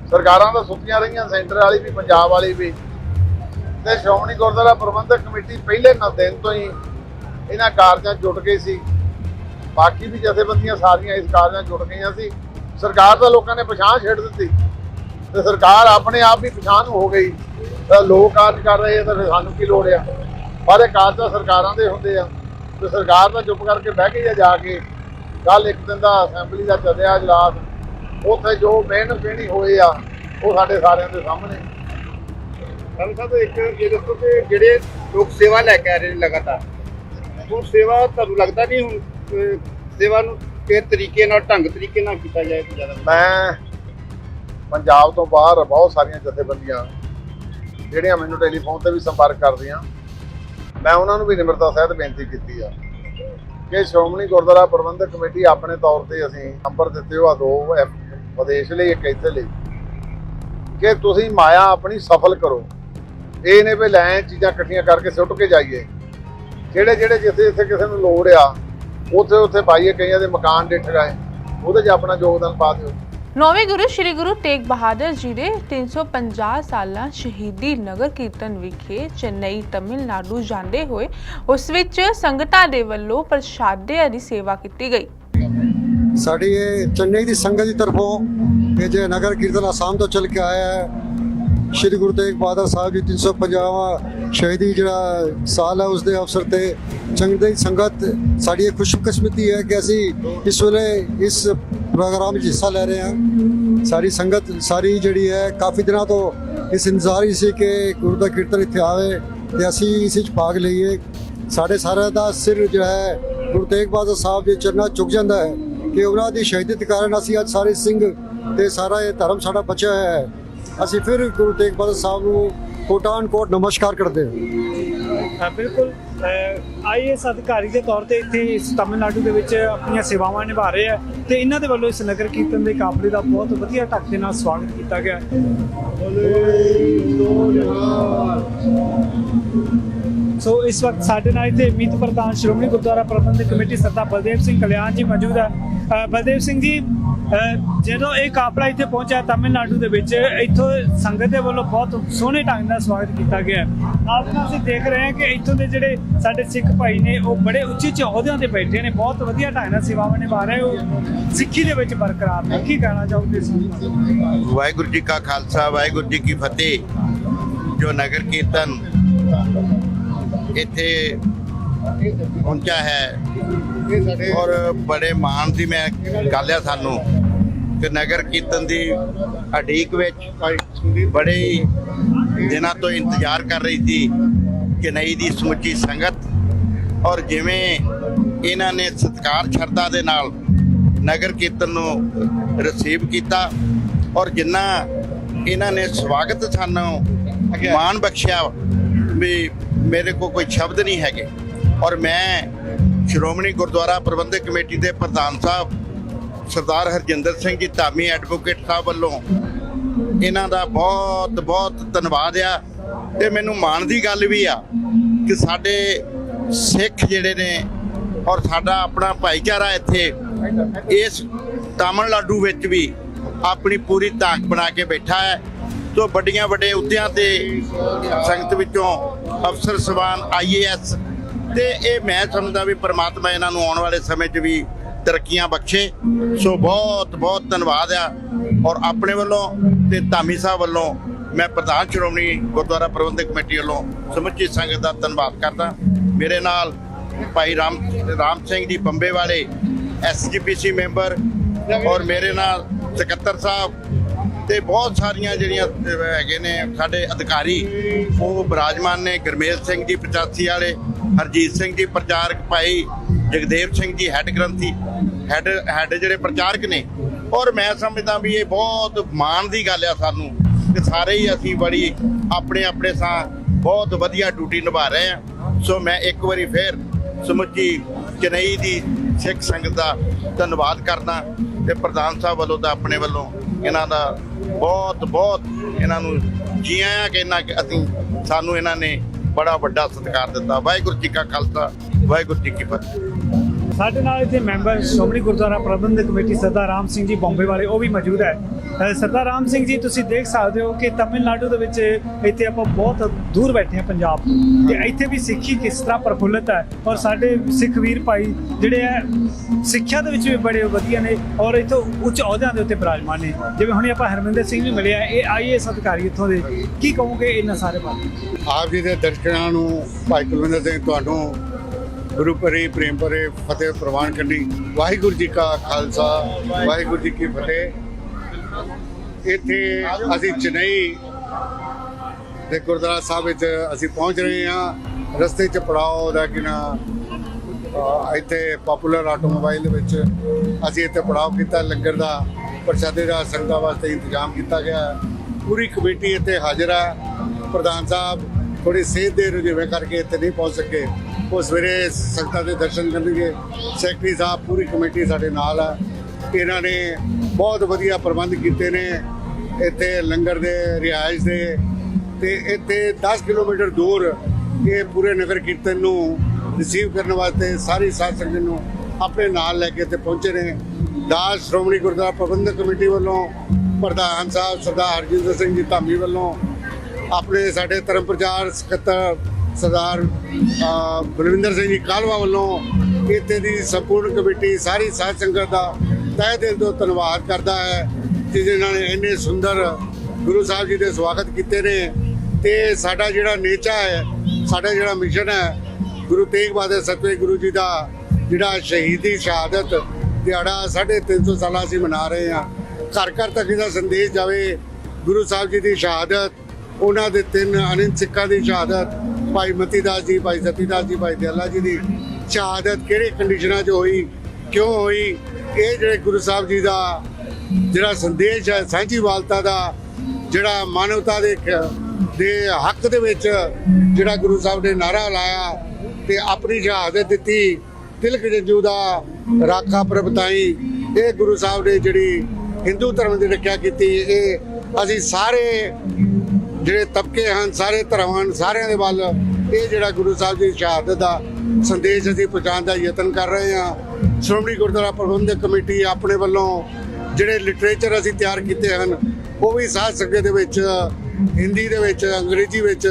[SPEAKER 4] ਸਰਕਾਰਾਂ ਤਾਂ ਸੁੱਤੀਆਂ ਰਹੀਆਂ, ਸੈਂਟਰ ਵਾਲੀ ਵੀ, ਪੰਜਾਬ ਵਾਲੀ ਵੀ। ਤੇ ਸ਼੍ਰੋਮਣੀ ਗੁਰਦੁਆਰਾ ਪ੍ਰਬੰਧਕ ਕਮੇਟੀ ਪਹਿਲੇ ਦਿਨ ਤੋਂ ਹੀ ਇਹਨਾਂ ਕਾਰਜਾਂ 'ਚ ਜੁਟ ਗਈ ਸੀ। ਬਾਕੀ ਵੀ ਜਥੇਬੰਦੀਆਂ ਸਾਰੀਆਂ ਇਸ ਕਾਰਜਾਂ 'ਚ ਜੁਟ ਗਈਆਂ ਸੀ। ਸਰਕਾਰ ਦਾ ਲੋਕਾਂ ਨੇ ਪਛਾਣ ਛੇੜ ਦਿੱਤੀ। ਤੇ ਸਰਕਾਰ ਆਪਣੇ ਆਪ ਵੀ ਪਛਾਣ ਹੋ ਗਈ। ਤਾਂ ਲੋਕ ਕਾਰਜ ਕਰ ਰਹੇ ਆ ਤਾਂ ਫਿਰ ਸਾਨੂੰ ਕੀ ਲੋੜ ਆ? ਪਰ ਇਹ ਕਾਰਜ ਤਾਂ ਸਰਕਾਰਾਂ ਦੇ ਹੁੰਦੇ ਆ। ਤੇ ਸਰਕਾਰ ਤਾਂ ਚੁੱਪ ਕਰਕੇ ਬਹਿ ਗਈ ਆ ਜਾ ਕੇ। ਕੱਲ ਇੱਕ ਦਿਨ ਦਾ ਅਸੈਂਬਲੀ ਦਾ ਚੱਲਿਆ ਇਜਲਾਸ। ਉੱਥੇ ਜੋ ਮਿਹਨਤ ਕਹਿਣੀ ਹੋਏ ਆ ਉਹ ਸਾਡੇ ਸਾਰਿਆਂ ਦੇ ਸਾਹਮਣੇ।
[SPEAKER 5] ਕਾਮੀ ਸਾਹਿਬ ਇੱਕ ਇਹ ਦੱਸੋ ਕਿ ਜਿਹੜੇ ਲੋਕ ਸੇਵਾ ਲੈ ਕੇ ਆ ਰਹੇ ਨੇ ਲਗਾਤਾਰ ਉਹ ਸੇਵਾ ਤੁਹਾਨੂੰ ਲੱਗਦਾ ਨਹੀਂ ਹੁਣ ਸੇਵਾ ਨੂੰ ਕਿਸ ਤਰੀਕੇ ਨਾਲ ਢੰਗ ਤਰੀਕੇ ਨਾਲ ਕੀਤਾ ਜਾਏ ਤਾਂ ਜ਼ਿਆਦਾ
[SPEAKER 4] ਮੈਂ ਪੰਜਾਬ ਤੋਂ ਬਾਹਰ ਬਹੁਤ ਸਾਰੀਆਂ ਜਥੇਬੰਦੀਆਂ ਜਿਹੜੀਆਂ ਮੈਨੂੰ ਟੈਲੀਫੋਨ ਤੇ ਵੀ ਸੰਪਰਕ ਕਰਦੀਆਂ ਮੈਂ ਉਹਨਾਂ ਨੂੰ ਵੀ ਨਿਮਰਤਾ ਸਹਿਤ ਬੇਨਤੀ ਕੀਤੀ ਆ। ਕਿ ਸ਼੍ਰੋਮਣੀ ਗੁਰਦੁਆਰਾ ਪ੍ਰਬੰਧਕ ਕਮੇਟੀ ਆਪਣੇ ਤੌਰ ਤੇ ਅਸੀਂ ਨੰਬਰ ਦਿੱਤੇ ਹੋ ਆ ਦੋ ਇੱਕ ਵਿਦੇਸ਼ ਲਈ, ਇੱਕ ਇੱਥੇ ਲਈ। ਕਿ ਤੁਸੀਂ ਮਾਇਆ ਆਪਣੀ ਸਫਲ ਕਰੋ। ਇਹ ਨੇ ਵੀ ਲੈ ਚੀਜ਼ਾਂ ਇਕੱਠੀਆਂ ਕਰਕੇ ਸੁੱਟ ਕੇ ਜਾਈਏ। ਜਿਹੜੇ ਜਿਹੜੇ ਜਿੱਥੇ ਜਿੱਥੇ ਕਿਸੇ ਨੂੰ ਲੋੜ ਆ, ਉੱਥੇ ਉੱਥੇ ਪਾਈਏ ਕਈਆਂ ਦੇ ਮਕਾਨ ਡਿੱਠ ਗਏ। ਉਹਦੇ 'ਚ ਆਪਣਾ ਯੋਗਦਾਨ ਪਾ ਦਿਓ।
[SPEAKER 1] ਨੌਵੇਂ ਗੁਰੂ ਸ੍ਰੀ ਗੁਰੂ ਤੇਗ ਬਹਾਦਰ ਜੀ ਦੇ 350 ਸਾਲਾ ਸ਼ਹੀਦੀ ਨਗਰ ਕੀਰਤਨ ਵਿਖੇ ਚੇਨਈ, ਤਮਿਲਨਾਡੂ ਜਾਂਦੇ ਹੋਏ ਉਸ ਵਿੱਚ ਸੰਗਤਾਂ ਦੇ ਵੱਲੋਂ ਪ੍ਰਸ਼ਾਦਿਆਂ ਦੀ ਸੇਵਾ ਕੀਤੀ ਗਈ।
[SPEAKER 6] ਸਾਡੀ ਇਹ ਚੇਨਈ ਦੀ ਸੰਗਤ ਦੀ ਤਰਫੋਂ ਇਹ ਜੇ ਨਗਰ ਕੀਰਤਨ ਆਸਾਮ ਤੋਂ ਚੱਲ ਕੇ ਆਇਆ ਹੈ, ਸ਼੍ਰੀ ਗੁਰੂ ਤੇਗ ਬਹਾਦਰ ਸਾਹਿਬ ਜੀ 350ਵਾਂ ਸ਼ਹੀਦੀ ਜਿਹੜਾ ਸਾਲ ਹੈ ਉਸ ਦੇ ਅਵਸਰ ਤੇ ਚੰਗੀ ਸੰਗਤ ਸਾਡੀ ਇਹ ਖੁਸ਼ਕਿਸਮਤੀ ਹੈ ਕਿ ਅਸੀਂ ਇਸ ਵੇਲੇ ਇਸ ਪ੍ਰੋਗਰਾਮ 'ਚ ਹਿੱਸਾ ਲੈ ਰਹੇ ਹਾਂ। ਸਾਰੀ ਸੰਗਤ, ਸਾਰੀ ਜਿਹੜੀ ਹੈ, ਕਾਫੀ ਦਿਨਾਂ ਤੋਂ ਇਸ ਇੰਤਜ਼ਾਰ ਹੀ ਸੀ ਕਿ ਗੁਰੂ ਦਾ ਕੀਰਤਨ ਇੱਥੇ ਆਵੇ ਤੇ ਅਸੀਂ ਇਸ ਵਿੱਚ ਭਾਗ ਲਈਏ। ਸਾਡੇ ਸਾਰਿਆਂ ਦਾ ਸਿਰ ਜਿਹੜਾ ਹੈ, ਗੁਰੂ ਤੇਗ ਬਹਾਦਰ ਸਾਹਿਬ ਦੇ ਚਰਨਾਂ ਚੁੱਕ ਜਾਂਦਾ ਹੈ ਕਿ ਉਹਨਾਂ ਦੀ ਸ਼ਹੀਦੀ ਦੇ ਕਾਰਨ ਅਸੀਂ ਅੱਜ ਸਾਰੇ ਸਿੰਘ ਤੇ ਸਾਰਾ ਇਹ ਧਰਮ ਸਾਡਾ ਬਚਿਆ ਹੋਇਆ ਹੈ। ਅਸੀਂ ਫਿਰ ਗੁਰੂ ਤੇਗ ਬਹਾਦਰ ਸਾਹਿਬ ਨੂੰ ਕੋਟਾਨ ਕੋਟ ਨਮਸਕਾਰ ਕਰਦੇ ਹਾਂ।
[SPEAKER 7] ਅ, ਬਿਲਕੁਲ ਆਈਐਸ ਅਧਿਕਾਰੀ ਦੇ ਤੌਰ ਤੇ ਇੱਥੇ ਇਸ ਤਾਮਿਲਨਾਡੂ ਦੇ ਵਿੱਚ ਆਪਣੀਆਂ ਸੇਵਾਵਾਂ ਨਿਭਾ ਰਹੇ ਆ ਤੇ ਇਹਨਾਂ ਦੇ ਵੱਲੋਂ ਇਸ ਨਗਰ ਕੀਰਤਨ ਦੇ ਕਾਫਲੇ ਦਾ ਬਹੁਤ ਵਧੀਆ ਢੰਗ ਦੇ ਨਾਲ ਸਵਾਗਤ ਕੀਤਾ ਗਿਆ। ਸੋ ਇਸ ਵਕਤ ਸਾਡੇ ਨਾਲ ਇੱਥੇ ਮੀਤ ਪ੍ਰਧਾਨ ਸ਼੍ਰੋਮਣੀ ਗੁਰਦੁਆਰਾ ਪ੍ਰਬੰਧਕ ਕਮੇਟੀ ਸਰਦਾਰ ਬਲਦੇਵ ਸਿੰਘ ਕਲਿਆਣ ਜੀ ਮੌਜੂਦ ਹੈ। ਬਲਦੇਵ ਸਿੰਘ ਜੀ ਜਦੋਂ ਇਹ ਕਾਫਲਾ ਇੱਥੇ ਪਹੁੰਚਿਆ ਤਾਮਿਲਨਾਡੂ ਦੇ ਵਿੱਚ, ਇੱਥੋਂ ਸੰਗਤ ਦੇ ਵੱਲੋਂ ਬਹੁਤ ਸੋਹਣੇ ਢੰਗ ਨਾਲ ਸਵਾਗਤ ਕੀਤਾ ਗਿਆ ਨਾਲ ਨਾਲ ਅਸੀਂ ਦੇਖ ਰਹੇ ਹਾਂ ਕਿ ਇੱਥੋਂ ਦੇ ਜਿਹੜੇ ਸਾਡੇ ਸਿੱਖ ਭਾਈ ਨੇ, ਉਹ ਬੜੇ ਉੱਚੇ ਉੱਚੇ ਅਹੁਦਿਆਂ ਤੇ ਬੈਠੇ ਨੇ, ਬਹੁਤ ਵਧੀਆ ਢੰਗ ਨਾਲ ਸੇਵਾਵਾਂ ਨਿਭਾ ਰਹੇ ਉਹ ਸਿੱਖੀ ਦੇ ਵਿੱਚ ਬਰਕਰਾਰ ਨੇ। ਕੀ ਕਹਿਣਾ ਚਾਹੁੰਦੇ ਸੀ
[SPEAKER 5] ਵਾਹਿਗੁਰੂ ਜੀ ਕਾ ਖਾਲਸਾ, ਵਾਹਿਗੁਰੂ ਜੀ ਕੀ ਫਤਿਹ। ਜੋ ਨਗਰ ਕੀਰਤਨ ਇੱਥੇ ਪਹੁੰਚਾ ਹੈ ਔਰ ਬੜੇ ਮਾਣ ਦੀ ਮੈਂ ਗੱਲ ਆ ਸਾਨੂੰ ਕਿ ਨਗਰ ਕੀਰਤਨ ਦੀ ਅਡੀਕ ਵਿੱਚ ਬੜੇ ਦਿਨਾਂ ਤੋਂ ਇੰਤਜ਼ਾਰ ਕਰ ਰਹੀ ਸੀ ਚੇਨਈ ਦੀ ਸਮੁੱਚੀ ਸੰਗਤ ਔਰ ਜਿਵੇਂ ਇਹਨਾਂ ਨੇ ਸਤਿਕਾਰ ਸ਼ਰਧਾ ਦੇ ਨਾਲ ਨਗਰ ਕੀਰਤਨ ਨੂੰ ਰਿਸੀਵ ਕੀਤਾ ਔਰ ਜਿੰਨਾ ਇਹਨਾਂ ਨੇ ਸਵਾਗਤ ਸਾਨੂੰ ਮਾਣ ਬਖਸ਼ਿਆ ਵੀ ਮੇਰੇ ਕੋਲ ਕੋਈ ਸ਼ਬਦ ਨਹੀਂ ਹੈਗੇ। ਔਰ ਮੈਂ ਸ਼੍ਰੋਮਣੀ ਗੁਰਦੁਆਰਾ ਪ੍ਰਬੰਧਕ ਕਮੇਟੀ ਦੇ ਪ੍ਰਧਾਨ ਸਾਹਿਬ ਸਰਦਾਰ ਹਰਜਿੰਦਰ ਸਿੰਘ ਜੀ, ਧਾਮੀ ਐਡਵੋਕੇਟ ਸਾਹਿਬ ਵੱਲੋਂ ਇਹਨਾਂ ਦਾ ਬਹੁਤ ਬਹੁਤ ਧੰਨਵਾਦ ਆ। ਤੇ ਮੈਨੂੰ ਮਾਣ ਦੀ ਗੱਲ ਵੀ ਆ ਕਿ ਸਾਡੇ ਸਿੱਖ ਜਿਹੜੇ ਨੇ ਔਰ ਸਾਡਾ ਆਪਣਾ ਭਾਈਚਾਰਾ ਇੱਥੇ ਇਸ ਤਾਮਿਲਨਾਡੂ ਵਿੱਚ ਵੀ ਆਪਣੀ ਪੂਰੀ ਤਾਕਤ ਬਣਾ ਕੇ ਬੈਠਾ ਹੈ। ਤੋਂ ਵੱਡੀਆਂ ਵੱਡੇ ਉੱਤਿਆਂ ਤੇ ਸੰਗਤ ਵਿੱਚੋਂ ਅਫਸਰ ਸਵਾਨ ਆਈਏਐਸ ਤੇ ਇਹ ਮੈਂ ਸਮਝਦਾ ਵੀ ਪ੍ਰਮਾਤਮਾ ਇਹਨਾਂ ਨੂੰ ਆਉਣ ਵਾਲੇ ਸਮੇਂ 'ਚ ਵੀ ਤਰੱਕੀਆਂ ਬਖਸ਼ੇ। ਸੋ ਬਹੁਤ ਬਹੁਤ ਧੰਨਵਾਦ ਆ। ਔਰ ਆਪਣੇ ਵੱਲੋਂ ਤੇ ਧਾਮੀ ਸਾਹਿਬ ਵੱਲੋਂ ਮੈਂ ਪ੍ਰਧਾਨ ਸ਼੍ਰੋਮਣੀ ਗੁਰਦੁਆਰਾ ਪ੍ਰਬੰਧਕ ਕਮੇਟੀ ਵੱਲੋਂ ਸਮੁੱਚੀ ਸੰਗਤ ਦਾ ਧੰਨਵਾਦ ਕਰਦਾ। ਮੇਰੇ ਨਾਲ ਭਾਈ ਰਾਮ ਰਾਮ ਸਿੰਘ ਜੀ ਬੰਬੇ ਵਾਲੇ ਐਸਜੀਪੀਸੀ ਮੈਂਬਰ ਔਰ ਮੇਰੇ ਨਾਲ ਸਕੱਤਰ ਸਾਹਿਬ ਤੇ ਬਹੁਤ ਸਾਰੀਆਂ ਜਿਹੜੀਆਂ ਹੈਗੇ ਨੇ ਸਾਡੇ ਅਧਿਕਾਰੀ, ਉਹ ਬਿਰਾਜਮਾਨ ਨੇ, ਗਰਮੇਲ ਸਿੰਘ ਜੀ 85 ਵਾਲੇ, ਹਰਜੀਤ ਸਿੰਘ ਜੀ ਪ੍ਰਚਾਰਕ ਭਾਈ, ਜਗਦੇਵ ਸਿੰਘ ਜੀ ਹੈੱਡ ਗ੍ਰੰਥੀ ਹੈੱਡ ਹੈੱਡ ਜਿਹੜੇ ਪ੍ਰਚਾਰਕ ਨੇ, ਔਰ ਮੈਂ ਸਮਝਦਾ ਵੀ ਇਹ ਬਹੁਤ ਮਾਣ ਦੀ ਗੱਲ ਆ ਸਾਨੂੰ, ਕਿ ਸਾਰੇ ਹੀ ਅਸੀਂ ਬੜੀ ਆਪਣੇ ਆਪਣੇ ਸਾਂ ਬਹੁਤ ਵਧੀਆ ਡਿਊਟੀ ਨਿਭਾ ਰਹੇ ਆ ਸੋ ਮੈਂ ਇੱਕ ਵਾਰੀ ਫੇਰ ਸਮੁੱਚੀ ਚਨਈ ਦੀ ਸਿੱਖ ਸੰਗਤ ਦਾ ਧੰਨਵਾਦ ਕਰਦਾ ਤੇ ਪ੍ਰਧਾਨ ਸਾਹਿਬ ਵੱਲੋਂ ਤਾਂ ਆਪਣੇ ਵੱਲੋਂ ਇਹਨਾਂ ਦਾ ਬਹੁਤ ਬਹੁਤ ਇਹਨਾਂ ਨੂੰ ਜੀ ਆਇਆਂ ਕਹਿਣਾ ਕਿ ਅਸੀਂ, ਸਾਨੂੰ ਇਹਨਾਂ ਨੇ ਬੜਾ ਵੱਡਾ ਸਤਿਕਾਰ ਦਿੱਤਾ। ਵਾਹਿਗੁਰੂ ਜੀ ਕਾ ਖਾਲਸਾ, ਵਾਹਿਗੁਰੂ ਜੀ ਕੀ ਫਤਿਹ।
[SPEAKER 7] ਸਾਡੇ ਨਾਲ ਇੱਥੇ ਮੈਂਬਰ ਸ਼੍ਰੋਮਣੀ ਗੁਰਦੁਆਰਾ ਪ੍ਰਬੰਧਕ ਕਮੇਟੀ ਸਰਦਾਰ ਰਾਮ ਸਿੰਘ ਜੀ ਬੰਬੇ ਵਾਲੇ, ਉਹ ਵੀ ਮੌਜੂਦ ਹੈ। ਸਰਦਾਰ ਰਾਮ ਸਿੰਘ ਜੀ, ਤੁਸੀਂ ਦੇਖ ਸਕਦੇ ਹੋ ਕਿ ਤਮਿਲਨਾਡੂ ਦੇ ਵਿੱਚ ਇੱਥੇ ਆਪਾਂ ਬਹੁਤ ਦੂਰ ਬੈਠੇ ਹਾਂ ਪੰਜਾਬ ਤੋਂ। ਤੇ ਇੱਥੇ ਵੀ ਸਿੱਖੀ ਕਿਸ ਤਰ੍ਹਾਂ ਪ੍ਰਫੁੱਲਤ ਹੈ ਔਰ ਸਾਡੇ ਸਿੱਖ ਵੀਰ ਭਾਈ ਜਿਹੜੇ ਹੈ ਸਿੱਖਿਆ ਦੇ ਵਿੱਚ ਵੀ ਬੜੇ ਵਧੀਆ ਨੇ ਔਰ ਇੱਥੋਂ ਉੱਚ ਅਹੁਦਿਆਂ ਦੇ ਉੱਤੇ ਬਿਰਾਜਮਾਨ ਨੇ। ਜਿਵੇਂ ਹੁਣੇ ਆਪਾਂ ਹਰਮਿੰਦਰ ਸਿੰਘ ਵੀ ਮਿਲਿਆ, ਇਹ ਆਈਏਐਸ ਅਧਿਕਾਰੀ ਇੱਥੋਂ ਦੇ। ਕੀ ਕਹੋਗੇ ਇਹਨਾਂ ਸਾਰੇ ਬਾਰੇ?
[SPEAKER 6] ਆਪ ਜੀ ਦੇ ਦਰਸ਼ਕਾਂ ਨੂੰ ਭਾਈ ਕੁਲਵਿੰਦਰ ਸਿੰਘ, ਤੁਹਾਨੂੰ ਗੁਰੂ ਭਰੀ ਪ੍ਰੇਮ ਭਰੇ ਫਤਿਹ ਪ੍ਰਵਾਨ ਕਰਨੀ। ਵਾਹਿਗੁਰੂ ਜੀ ਕਾ ਖਾਲਸਾ, ਵਾਹਿਗੁਰੂ ਜੀ ਕੀ ਫਤਿਹ। ਇੱਥੇ ਅਸੀਂ ਚੇਨਈ ਦੇ ਗੁਰਦੁਆਰਾ ਸਾਹਿਬ ਵਿੱਚ ਅਸੀਂ ਪਹੁੰਚ ਰਹੇ ਹਾਂ। ਰਸਤੇ 'ਚ ਪੜਾਓ ਦਾ ਕਿ ਇੱਥੇ ਪਪੂਲਰ ਆਟੋਮੋਬਾਈਲ ਵਿੱਚ ਅਸੀਂ ਇੱਥੇ ਪੜਾਓ ਕੀਤਾ, ਲੰਗਰ ਦਾ, ਪ੍ਰਸ਼ਾਦੇ ਦਾ, ਸੰਗਤਾਂ ਵਾਸਤੇ ਇੰਤਜ਼ਾਮ ਕੀਤਾ ਗਿਆ। ਪੂਰੀ ਕਮੇਟੀ ਇੱਥੇ ਹਾਜ਼ਰ ਹੈ ਪ੍ਰਧਾਨ ਸਾਹਿਬ ਥੋੜੀ ਸਿਹਤ ਦੇ ਰੁਝੇਵੇਂ ਕਰਕੇ ਇੱਥੇ ਨਹੀਂ ਪਹੁੰਚ ਸਕੇ। ਉਹ ਸਵੇਰੇ ਸੰਗਤਾਂ ਦੇ ਦਰਸ਼ਨ ਕਰਨਗੇ। ਸੈਕਟਰੀ ਸਾਹਿਬ, ਪੂਰੀ ਕਮੇਟੀ ਸਾਡੇ ਨਾਲ ਹੈ ਇਹਨਾਂ ਨੇ ਬਹੁਤ ਵਧੀਆ ਪ੍ਰਬੰਧ ਕੀਤੇ ਨੇ। ਇੱਥੇ ਲੰਗਰ ਦੇ, ਰਿਹਾਇਸ਼ ਦੇ, ਤੇ ਇੱਥੇ 10 ਕਿਲੋਮੀਟਰ ਦੂਰ ਇਹ ਪੂਰੇ ਨਗਰ ਕੀਰਤਨ ਨੂੰ ਰਿਸੀਵ ਕਰਨ ਵਾਸਤੇ ਸਾਰੀ ਸਾਧ ਸੰਗਤ ਨੂੰ ਆਪਣੇ ਨਾਲ ਲੈ ਕੇ ਇੱਥੇ ਪਹੁੰਚੇ ਨੇ। ਦਾਸ ਸ਼੍ਰੋਮਣੀ ਗੁਰਦੁਆਰਾ ਪ੍ਰਬੰਧਕ ਕਮੇਟੀ ਵੱਲੋਂ ਪ੍ਰਧਾਨ ਸਾਹਿਬ ਸਰਦਾਰ ਹਰਜਿੰਦਰ ਸਿੰਘ ਜੀ ਧਾਮੀ ਵੱਲੋਂ ਆਪਣੇ ਸਾਡੇ ਧਰਮ ਪ੍ਰਚਾਰ ਸਕੱਤਰ ਸਰਦਾਰ ਬਲਵਿੰਦਰ ਸਿੰਘ ਜੀ ਕਾਲਵਾ ਵੱਲੋਂ ਇੱਥੇ ਦੀ ਸੰਪੂਰਨ ਕਮੇਟੀ ਸਾਰੀ ਸਾਧ ਸੰਗਤ ਦਾ ਤਹਿ ਦਿਲ ਤੋਂ ਧੰਨਵਾਦ ਕਰਦਾ ਹੈ। ਜਿਹਦੇ ਨਾਲ ਇੰਨੇ ਸੁੰਦਰ ਗੁਰੂ ਸਾਹਿਬ ਜੀ ਦੇ ਸਵਾਗਤ ਕੀਤੇ ਨੇ ਤੇ ਸਾਡਾ ਜਿਹੜਾ ਨੇਚਾ ਹੈ, ਸਾਡਾ ਜਿਹੜਾ ਮਿਸ਼ਨ ਹੈ, ਗੁਰੂ ਤੇਗ ਬਹਾਦਰ ਸਤਵੇਂ ਗੁਰੂ ਜੀ ਦਾ ਜਿਹੜਾ ਸ਼ਹੀਦੀ ਸ਼ਹਾਦਤ ਦਿਹਾੜਾ 350 ਸਾਲਾਂ ਅਸੀਂ ਮਨਾ ਰਹੇ ਹਾਂ। ਘਰ ਘਰ ਤੱਕ ਇਹਦਾ ਸੰਦੇਸ਼ ਜਾਵੇ ਗੁਰੂ ਸਾਹਿਬ ਜੀ ਦੀ ਸ਼ਹਾਦਤ, ਉਹਨਾਂ ਦੇ ਤਿੰਨ ਅਨੰਤ ਸਿੱਖਾਂ ਦੀ ਸ਼ਹਾਦਤ, ਭਾਈ ਮਤੀਦਾਸ ਜੀ, ਭਾਈ ਸਤੀਦਾਸ ਜੀ, ਭਾਈ ਦਿਆਲਾ ਜੀ ਦੀ ਸ਼ਹਾਦਤ ਕਿਹੜੇ ਕੰਡੀਸ਼ਨਾਂ 'ਚ ਹੋਈ, ਕਿਉਂ ਹੋਈ, ਇਹ ਜਿਹੜੇ ਗੁਰੂ ਸਾਹਿਬ ਜੀ ਦਾ ਜਿਹੜਾ ਸੰਦੇਸ਼ ਹੈ, ਸਾਂਝੀਵਾਲਤਾ ਦਾ, ਜਿਹੜਾ ਮਾਨਵਤਾ ਦੇ ਦੇ ਹੱਕ ਦੇ ਵਿੱਚ ਜਿਹੜਾ ਗੁਰੂ ਸਾਹਿਬ ਨੇ ਨਾਰਾ ਲਾਇਆ ਤੇ ਆਪਣੀ ਸ਼ਹਾਦਤ ਦਿੱਤੀ, ਤਿਲਕ ਜੰਜੂ ਦਾ ਰਾਖਾ ਪ੍ਰਭਤਾਈ ਇਹ ਗੁਰੂ ਸਾਹਿਬ ਨੇ ਜਿਹੜੀ ਹਿੰਦੂ ਧਰਮ ਦੀ ਰੱਖਿਆ ਕੀਤੀ, ਇਹ ਅਸੀਂ ਸਾਰੇ ਜਿਹੜੇ ਤਬਕੇ ਹਨ, ਸਾਰੇ ਧਰਮ ਹਨ, ਸਾਰਿਆਂ ਦੇ ਵੱਲ ਇਹ ਜਿਹੜਾ ਗੁਰੂ ਸਾਹਿਬ ਦੀ ਸ਼ਹਾਦਤ ਦਾ ਸੰਦੇਸ਼ ਅਸੀਂ ਪਹੁੰਚਾਉਣ ਦਾ ਯਤਨ ਕਰ ਰਹੇ ਹਾਂ। ਸ਼੍ਰੋਮਣੀ ਗੁਰਦੁਆਰਾ ਪ੍ਰਬੰਧਕ ਕਮੇਟੀ ਆਪਣੇ ਵੱਲੋਂ ਜਿਹੜੇ ਲਿਟਰੇਚਰ ਅਸੀਂ ਤਿਆਰ ਕੀਤੇ ਹਨ, ਉਹ ਵੀ ਸਾਧ ਸੰਗਤ ਦੇ ਵਿੱਚ, ਹਿੰਦੀ ਦੇ ਵਿੱਚ, ਅੰਗਰੇਜ਼ੀ ਵਿੱਚ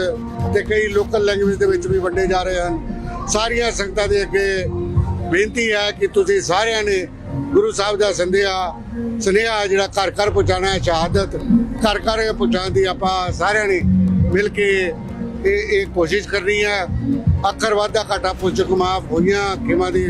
[SPEAKER 6] ਤੇ ਕਈ ਲੋਕਲ ਲੈਂਗੁਏਜ ਦੇ ਵਿੱਚ ਵੀ ਵੰਡੇ ਜਾ ਰਹੇ ਹਨ। ਸਾਰੀਆਂ ਸੰਗਤਾਂ ਦੇ ਅੱਗੇ ਬੇਨਤੀ ਹੈ ਕਿ ਤੁਸੀਂ ਸਾਰਿਆਂ ਨੇ ਗੁਰੂ ਸਾਹਿਬ ਦਾ ਸੰਦੇਹਾ, ਸੁਨੇਹਾ ਜਿਹੜਾ ਘਰ ਘਰ ਪਹੁੰਚਾਉਣਾ ਹੈ, ਸ਼ਹਾਦਤ ਘਰ ਘਰ ਪਹੁੰਚਾਉਣ ਦੀ ਆਪਾਂ ਸਾਰਿਆਂ ਨੇ ਮਿਲ ਕੇ ਇਹ ਇਹ ਕੋਸ਼ਿਸ਼ ਕਰਨੀ ਹੈ। ਅੱਖਰ ਵਾਧਾ ਘਾਟਾ ਪੁੱਛਕ ਮਾਫ ਹੋਈਆਂ, ਖਿਮਾ ਦੀ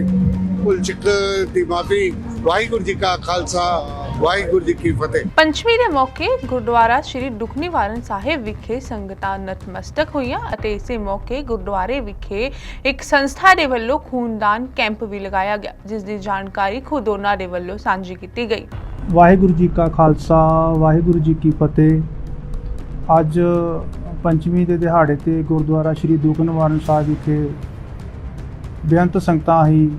[SPEAKER 6] ਪੁਲਚਕ ਦੀ ਮਾਫੀ, ਵਾਹਿਗੁਰੂ ਜੀ ਕਾ ਖਾਲਸਾ। ਵਾਹਿਗੁਰੂ ਜੀ ਕੀ ਫਤਿਹ।
[SPEAKER 1] ਪੰਚਮੀ ਦੇ ਮੌਕੇ ਗੁਰਦੁਆਰਾ ਸ੍ਰੀ ਦੁਖਨੀਵਾਰਨ ਸਾਹਿਬ ਵਿਖੇ ਸੰਗਤਾਂ ਨਤਮਸਤਕ ਹੋਈਆਂ ਅਤੇ ਇਸੇ ਮੌਕੇ ਗੁਰਦੁਆਰੇ ਵਿਖੇ ਇੱਕ ਸੰਸਥਾ ਦੇ ਵੱਲੋਂ ਖੂਨਦਾਨ ਕੈਂਪ ਵੀ ਲਗਾਇਆ ਗਿਆ ਜਿਸ ਦੀ ਜਾਣਕਾਰੀ ਖੁਦ ਉਹਨਾਂ ਦੇ ਵੱਲੋਂ ਸਾਂਝੀ ਕੀਤੀ ਗਈ।
[SPEAKER 8] ਵਾਹਿਗੁਰੂ ਜੀ ਕਾ ਖਾਲਸਾ ਵਾਹਿਗੁਰੂ ਜੀ ਕੀ ਫਤਿਹ। ਅੱਜ ਪੰਚਮੀ ਦੇ ਦਿਹਾੜੇ ਤੇ ਗੁਰਦੁਆਰਾ ਸ੍ਰੀ ਦੁਖਨਿਵਾਰਨ ਸਾਹਿਬ ਵਿਖੇ ਬੇਅੰਤ ਸੰਗਤਾਂ ਹੀ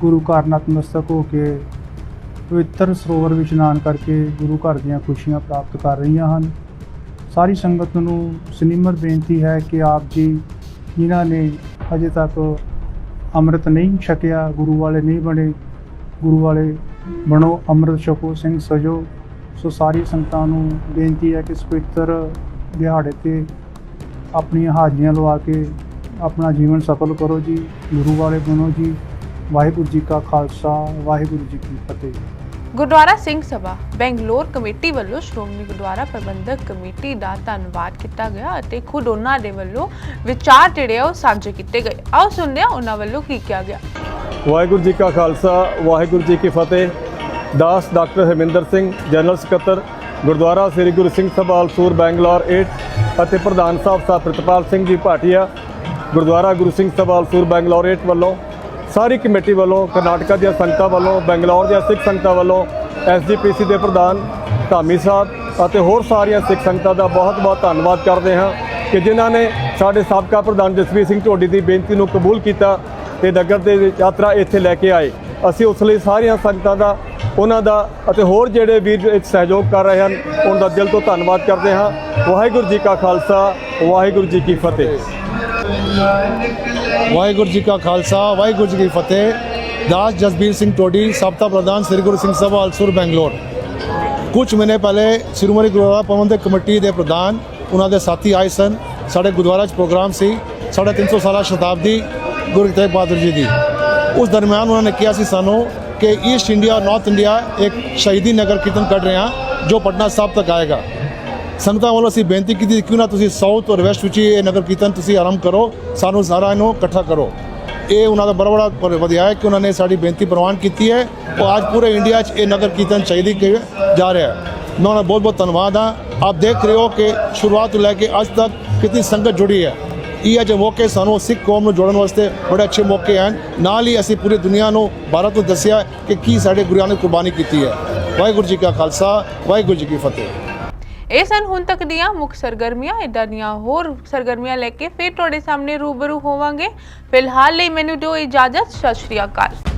[SPEAKER 8] ਗੁਰੂ ਘਰ ਨਤਮਸਤਕ ਹੋ ਕੇ ਪਵਿੱਤਰ ਸਰੋਵਰ ਵਿੱਚ ਇਸ਼ਨਾਨ ਕਰਕੇ ਗੁਰੂ ਘਰ ਦੀਆਂ ਖੁਸ਼ੀਆਂ ਪ੍ਰਾਪਤ ਕਰ ਰਹੀਆਂ ਹਨ। ਸਾਰੀ ਸੰਗਤ ਨੂੰ ਸਨਿਮਰ ਬੇਨਤੀ ਹੈ ਕਿ ਆਪ ਜੀ ਜਿਨ੍ਹਾਂ ਨੇ ਅਜੇ ਤੱਕ ਅੰਮ੍ਰਿਤ ਨਹੀਂ ਛਕਿਆ, ਗੁਰੂ ਵਾਲੇ ਨਹੀਂ ਬਣੇ, ਗੁਰੂ ਵਾਲੇ ਬਣੋ, ਅੰਮ੍ਰਿਤ ਛਕੋ, ਸਿੰਘ ਸਜੋ। ਸੋ ਸਾਰੀ ਸੰਗਤਾਂ ਨੂੰ ਬੇਨਤੀ ਹੈ ਕਿ ਇਸ ਪਵਿੱਤਰ ਦਿਹਾੜੇ ਤੇ ਆਪਣੀਆਂ ਹਾਜ਼ਰੀਆਂ ਲਵਾ ਕੇ ਆਪਣਾ ਜੀਵਨ ਸਫਲ ਕਰੋ ਜੀ, ਗੁਰੂ ਵਾਲੇ ਬਣੋ ਜੀ। ਵਾਹਿਗੁਰੂ ਜੀ ਕਾ ਖਾਲਸਾ, ਵਾਹਿਗੁਰੂ ਜੀ ਕੀ ਫਤਿਹ।
[SPEAKER 1] ਗੁਰਦੁਆਰਾ ਸਿੰਘ ਸਭਾ, ਬੈਂਗਲੌਰ ਕਮੇਟੀ ਵੱਲੋਂ ਸ਼੍ਰੋਮਣੀ ਗੁਰਦੁਆਰਾ ਪ੍ਰਬੰਧਕ ਕਮੇਟੀ ਦਾ ਧੰਨਵਾਦ ਕੀਤਾ ਗਿਆ ਅਤੇ ਖੁਦ ਉਹਨਾਂ ਦੇ ਵੱਲੋਂ ਵਿਚਾਰ ਜਿਹੜੇ ਆ ਉਹ ਸਾਂਝੇ ਕੀਤੇ ਗਏ। ਆਓ ਸੁਣਦੇ ਹਾਂ ਉਹਨਾਂ ਵੱਲੋਂ ਕੀ ਕਿਹਾ ਗਿਆ।
[SPEAKER 9] ਵਾਹਿਗੁਰੂ ਜੀ ਕਾ ਖਾਲਸਾ, ਵਾਹਿਗੁਰੂ ਜੀ ਕੀ ਫਤਿਹ। ਦਾਸ ਡਾਕਟਰ ਹਰਮਿੰਦਰ ਸਿੰਘ, ਜਨਰਲ ਸਕੱਤਰ, ਗੁਰਦੁਆਰਾ ਸ੍ਰੀ ਗੁਰੂ ਸਿੰਘ ਸਭਾ ਅਲਸੂਰ ਬੈਂਗਲੌਰ 8 ਅਤੇ ਪ੍ਰਧਾਨ ਸਾਹਿਬ ਸਾਹਿਬ ਪ੍ਰਿਤਪਾਲ ਸਿੰਘ ਜੀ ਭਾਟੀਆ, ਗੁਰਦੁਆਰਾ ਗੁਰੂ ਸਿੰਘ ਸਭਾ ਅਲਸੂਰ ਬੈਂਗਲੌਰ 8 ਵੱਲੋਂ ਸਾਰੀ ਕਮੇਟੀ ਵੱਲੋਂ ਕਰਨਾਟਕਾ ਦੀਆਂ ਸੰਗਤਾਂ ਵੱਲੋਂ, ਬੰਗਲੌਰ ਦੀਆਂ ਸਿੱਖ ਸੰਗਤਾਂ ਵੱਲੋਂ ਐਸਜੀਪੀਸੀ ਦੇ ਪ੍ਰਧਾਨ ਧਾਮੀ ਸਾਹਿਬ ਅਤੇ ਹੋਰ ਸਾਰੀਆਂ ਸਿੱਖ ਸੰਗਤਾਂ ਦਾ ਬਹੁਤ-ਬਹੁਤ ਧੰਨਵਾਦ ਕਰਦੇ ਹਾਂ ਕਿ ਜਿਨ੍ਹਾਂ ਨੇ ਸਾਡੇ ਸਾਬਕਾ ਪ੍ਰਧਾਨ ਜਸਵੀਰ ਸਿੰਘ ਢੋਡੀ ਦੀ ਬੇਨਤੀ ਨੂੰ ਕਬੂਲ ਕੀਤਾ ਤੇ ਨਗਰ ਦੇ ਯਾਤਰਾ ਇੱਥੇ ਲੈ ਕੇ ਆਏ। ਅਸੀਂ ਉਸ ਲਈ ਸਾਰੀਆਂ ਸੰਗਤਾਂ ਦਾ, ਉਹਨਾਂ ਦਾ ਅਤੇ ਹੋਰ ਜਿਹੜੇ ਵੀਰ ਇਸ ਸਹਿਯੋਗ ਕਰ ਰਹੇ ਹਨ, ਉਹਨਾਂ ਦਾ ਦਿਲ ਤੋਂ ਧੰਨਵਾਦ ਕਰਦੇ ਹਾਂ। ਵਾਹਿਗੁਰੂ ਜੀ ਕਾ ਖਾਲਸਾ, ਵਾਹਿਗੁਰੂ ਜੀ ਕੀ ਫਤਿਹ।
[SPEAKER 10] ਵਾਹਿਗੁਰੂ ਜੀ ਕਾ ਖਾਲਸਾ, ਵਾਹਿਗੁਰੂ ਜੀ ਕੀ ਫਤਿਹ। ਦਾਸ ਜਸਬੀਰ ਸਿੰਘ ਟੋਡੀ ਸਾਬਤਾ ਪ੍ਰਧਾਨ ਸ੍ਰੀ ਗੁਰੂ ਸਿੰਘ ਸਭਾ ਅਲਸੁਰ ਬੈਂਗਲੌਰ। ਕੁਝ ਮਹੀਨੇ ਪਹਿਲੇ ਸ਼੍ਰੋਮਣੀ ਗੁਰਦੁਆਰਾ ਪ੍ਰਬੰਧਕ ਕਮੇਟੀ ਦੇ ਪ੍ਰਧਾਨ, ਉਹਨਾਂ ਦੇ ਸਾਥੀ ਆਏ ਸਨ। ਸਾਡੇ ਗੁਰਦੁਆਰਾ 'ਚ ਪ੍ਰੋਗਰਾਮ ਸੀ ਸਾਡਾ 300 ਸਾਲਾ ਸ਼ਤਾਬਦੀ ਗੁਰੂ ਤੇਗ ਬਹਾਦਰ ਜੀ ਦੀ। ਉਸ ਦਰਮਿਆਨ ਉਹਨਾਂ ਨੇ ਕਿਹਾ ਸੀ ਸਾਨੂੰ ਕਿ ਈਸਟ ਇੰਡੀਆ ਨਾਰਥ ਇੰਡੀਆ ਇੱਕ ਸ਼ਹੀਦੀ ਨਗਰ ਕੀਰਤਨ ਕੱਢ ਰਹੇ ਹਾਂ, ਜੋ ਪਟਨਾ ਸਾਹਿਬ ਤੱਕ ਆਏਗਾ। ਸੰਗਤਾਂ ਵੱਲੋਂ ਅਸੀਂ ਬੇਨਤੀ ਕੀਤੀ ਕਿਉਂ ਨਾ ਤੁਸੀਂ ਸਾਊਥ ਔਰ ਵੈਸਟ ਵਿੱਚ ਹੀ ਇਹ ਨਗਰ ਕੀਰਤਨ ਤੁਸੀਂ ਆਰੰਭ ਕਰੋ, ਸਾਨੂੰ ਸਾਰਾ ਇਹਨੂੰ ਇਕੱਠਾ ਕਰੋ। ਇਹ ਉਹਨਾਂ ਦਾ ਬੜਾ ਬੜਾ ਪਰ- ਵਧੀਆ ਹੈ ਕਿ ਉਹਨਾਂ ਨੇ ਸਾਡੀ ਬੇਨਤੀ ਪ੍ਰਵਾਨ ਕੀਤੀ ਹੈ। ਉਹ ਅੱਜ ਪੂਰੇ ਇੰਡੀਆ 'ਚ ਇਹ ਨਗਰ ਕੀਰਤਨ ਚਾਹੀਦੀ ਕਿ ਜਾ ਰਿਹਾ ਹੈ। ਮੈਂ ਉਹਨਾਂ ਦਾ ਬਹੁਤ ਬਹੁਤ ਧੰਨਵਾਦ ਹਾਂ। ਆਪ ਦੇਖ ਰਹੇ ਹੋ ਕਿ ਸ਼ੁਰੂਆਤ ਤੋਂ ਲੈ ਕੇ ਅੱਜ ਤੱਕ ਕਿੰਨੀ ਸੰਗਤ ਜੁੜੀ ਹੈ। ਇਹ ਅੱਜ ਮੌਕੇ ਸਾਨੂੰ ਸਿੱਖ ਕੌਮ ਨੂੰ ਜੋੜਨ ਵਾਸਤੇ ਬੜੇ ਅੱਛੇ ਮੌਕੇ ਹਨ। ਨਾਲ ਹੀ ਅਸੀਂ ਪੂਰੀ ਦੁਨੀਆ ਨੂੰ ਭਾਰਤ ਨੂੰ ਦੱਸਿਆ ਕਿ ਕੀ ਸਾਡੇ ਗੁਰੂਆਂ ਨੇ ਕੁਰਬਾਨੀ ਕੀਤੀ ਹੈ। ਵਾਹਿਗੁਰੂ ਜੀ ਕਾ ਖਾਲਸਾ, ਵਾਹਿਗੁਰੂ ਜੀ ਕੀ ਫਤਿਹ।
[SPEAKER 1] ਇਹ ਸਨ ਹੁਣ ਤੱਕ ਦੀਆਂ ਮੁੱਖ ਸਰਗਰਮੀਆਂ ਇਦਾਂ ਦੀਆਂ ਹੋਰ ਸਰਗਰਮੀਆਂ ਲੈ ਕੇ ਫਿਰ ਤੁਹਾਡੇ ਸਾਹਮਣੇ ਰੂਬਰੂ ਹੋਵਾਂਗੇ। ਫਿਲਹਾਲ ਲਈ ਮੈਨੂੰ ਦਿਓ ਇਜਾਜ਼ਤ, ਸਤਿ ਸ਼੍ਰੀ ਅਕਾਲ।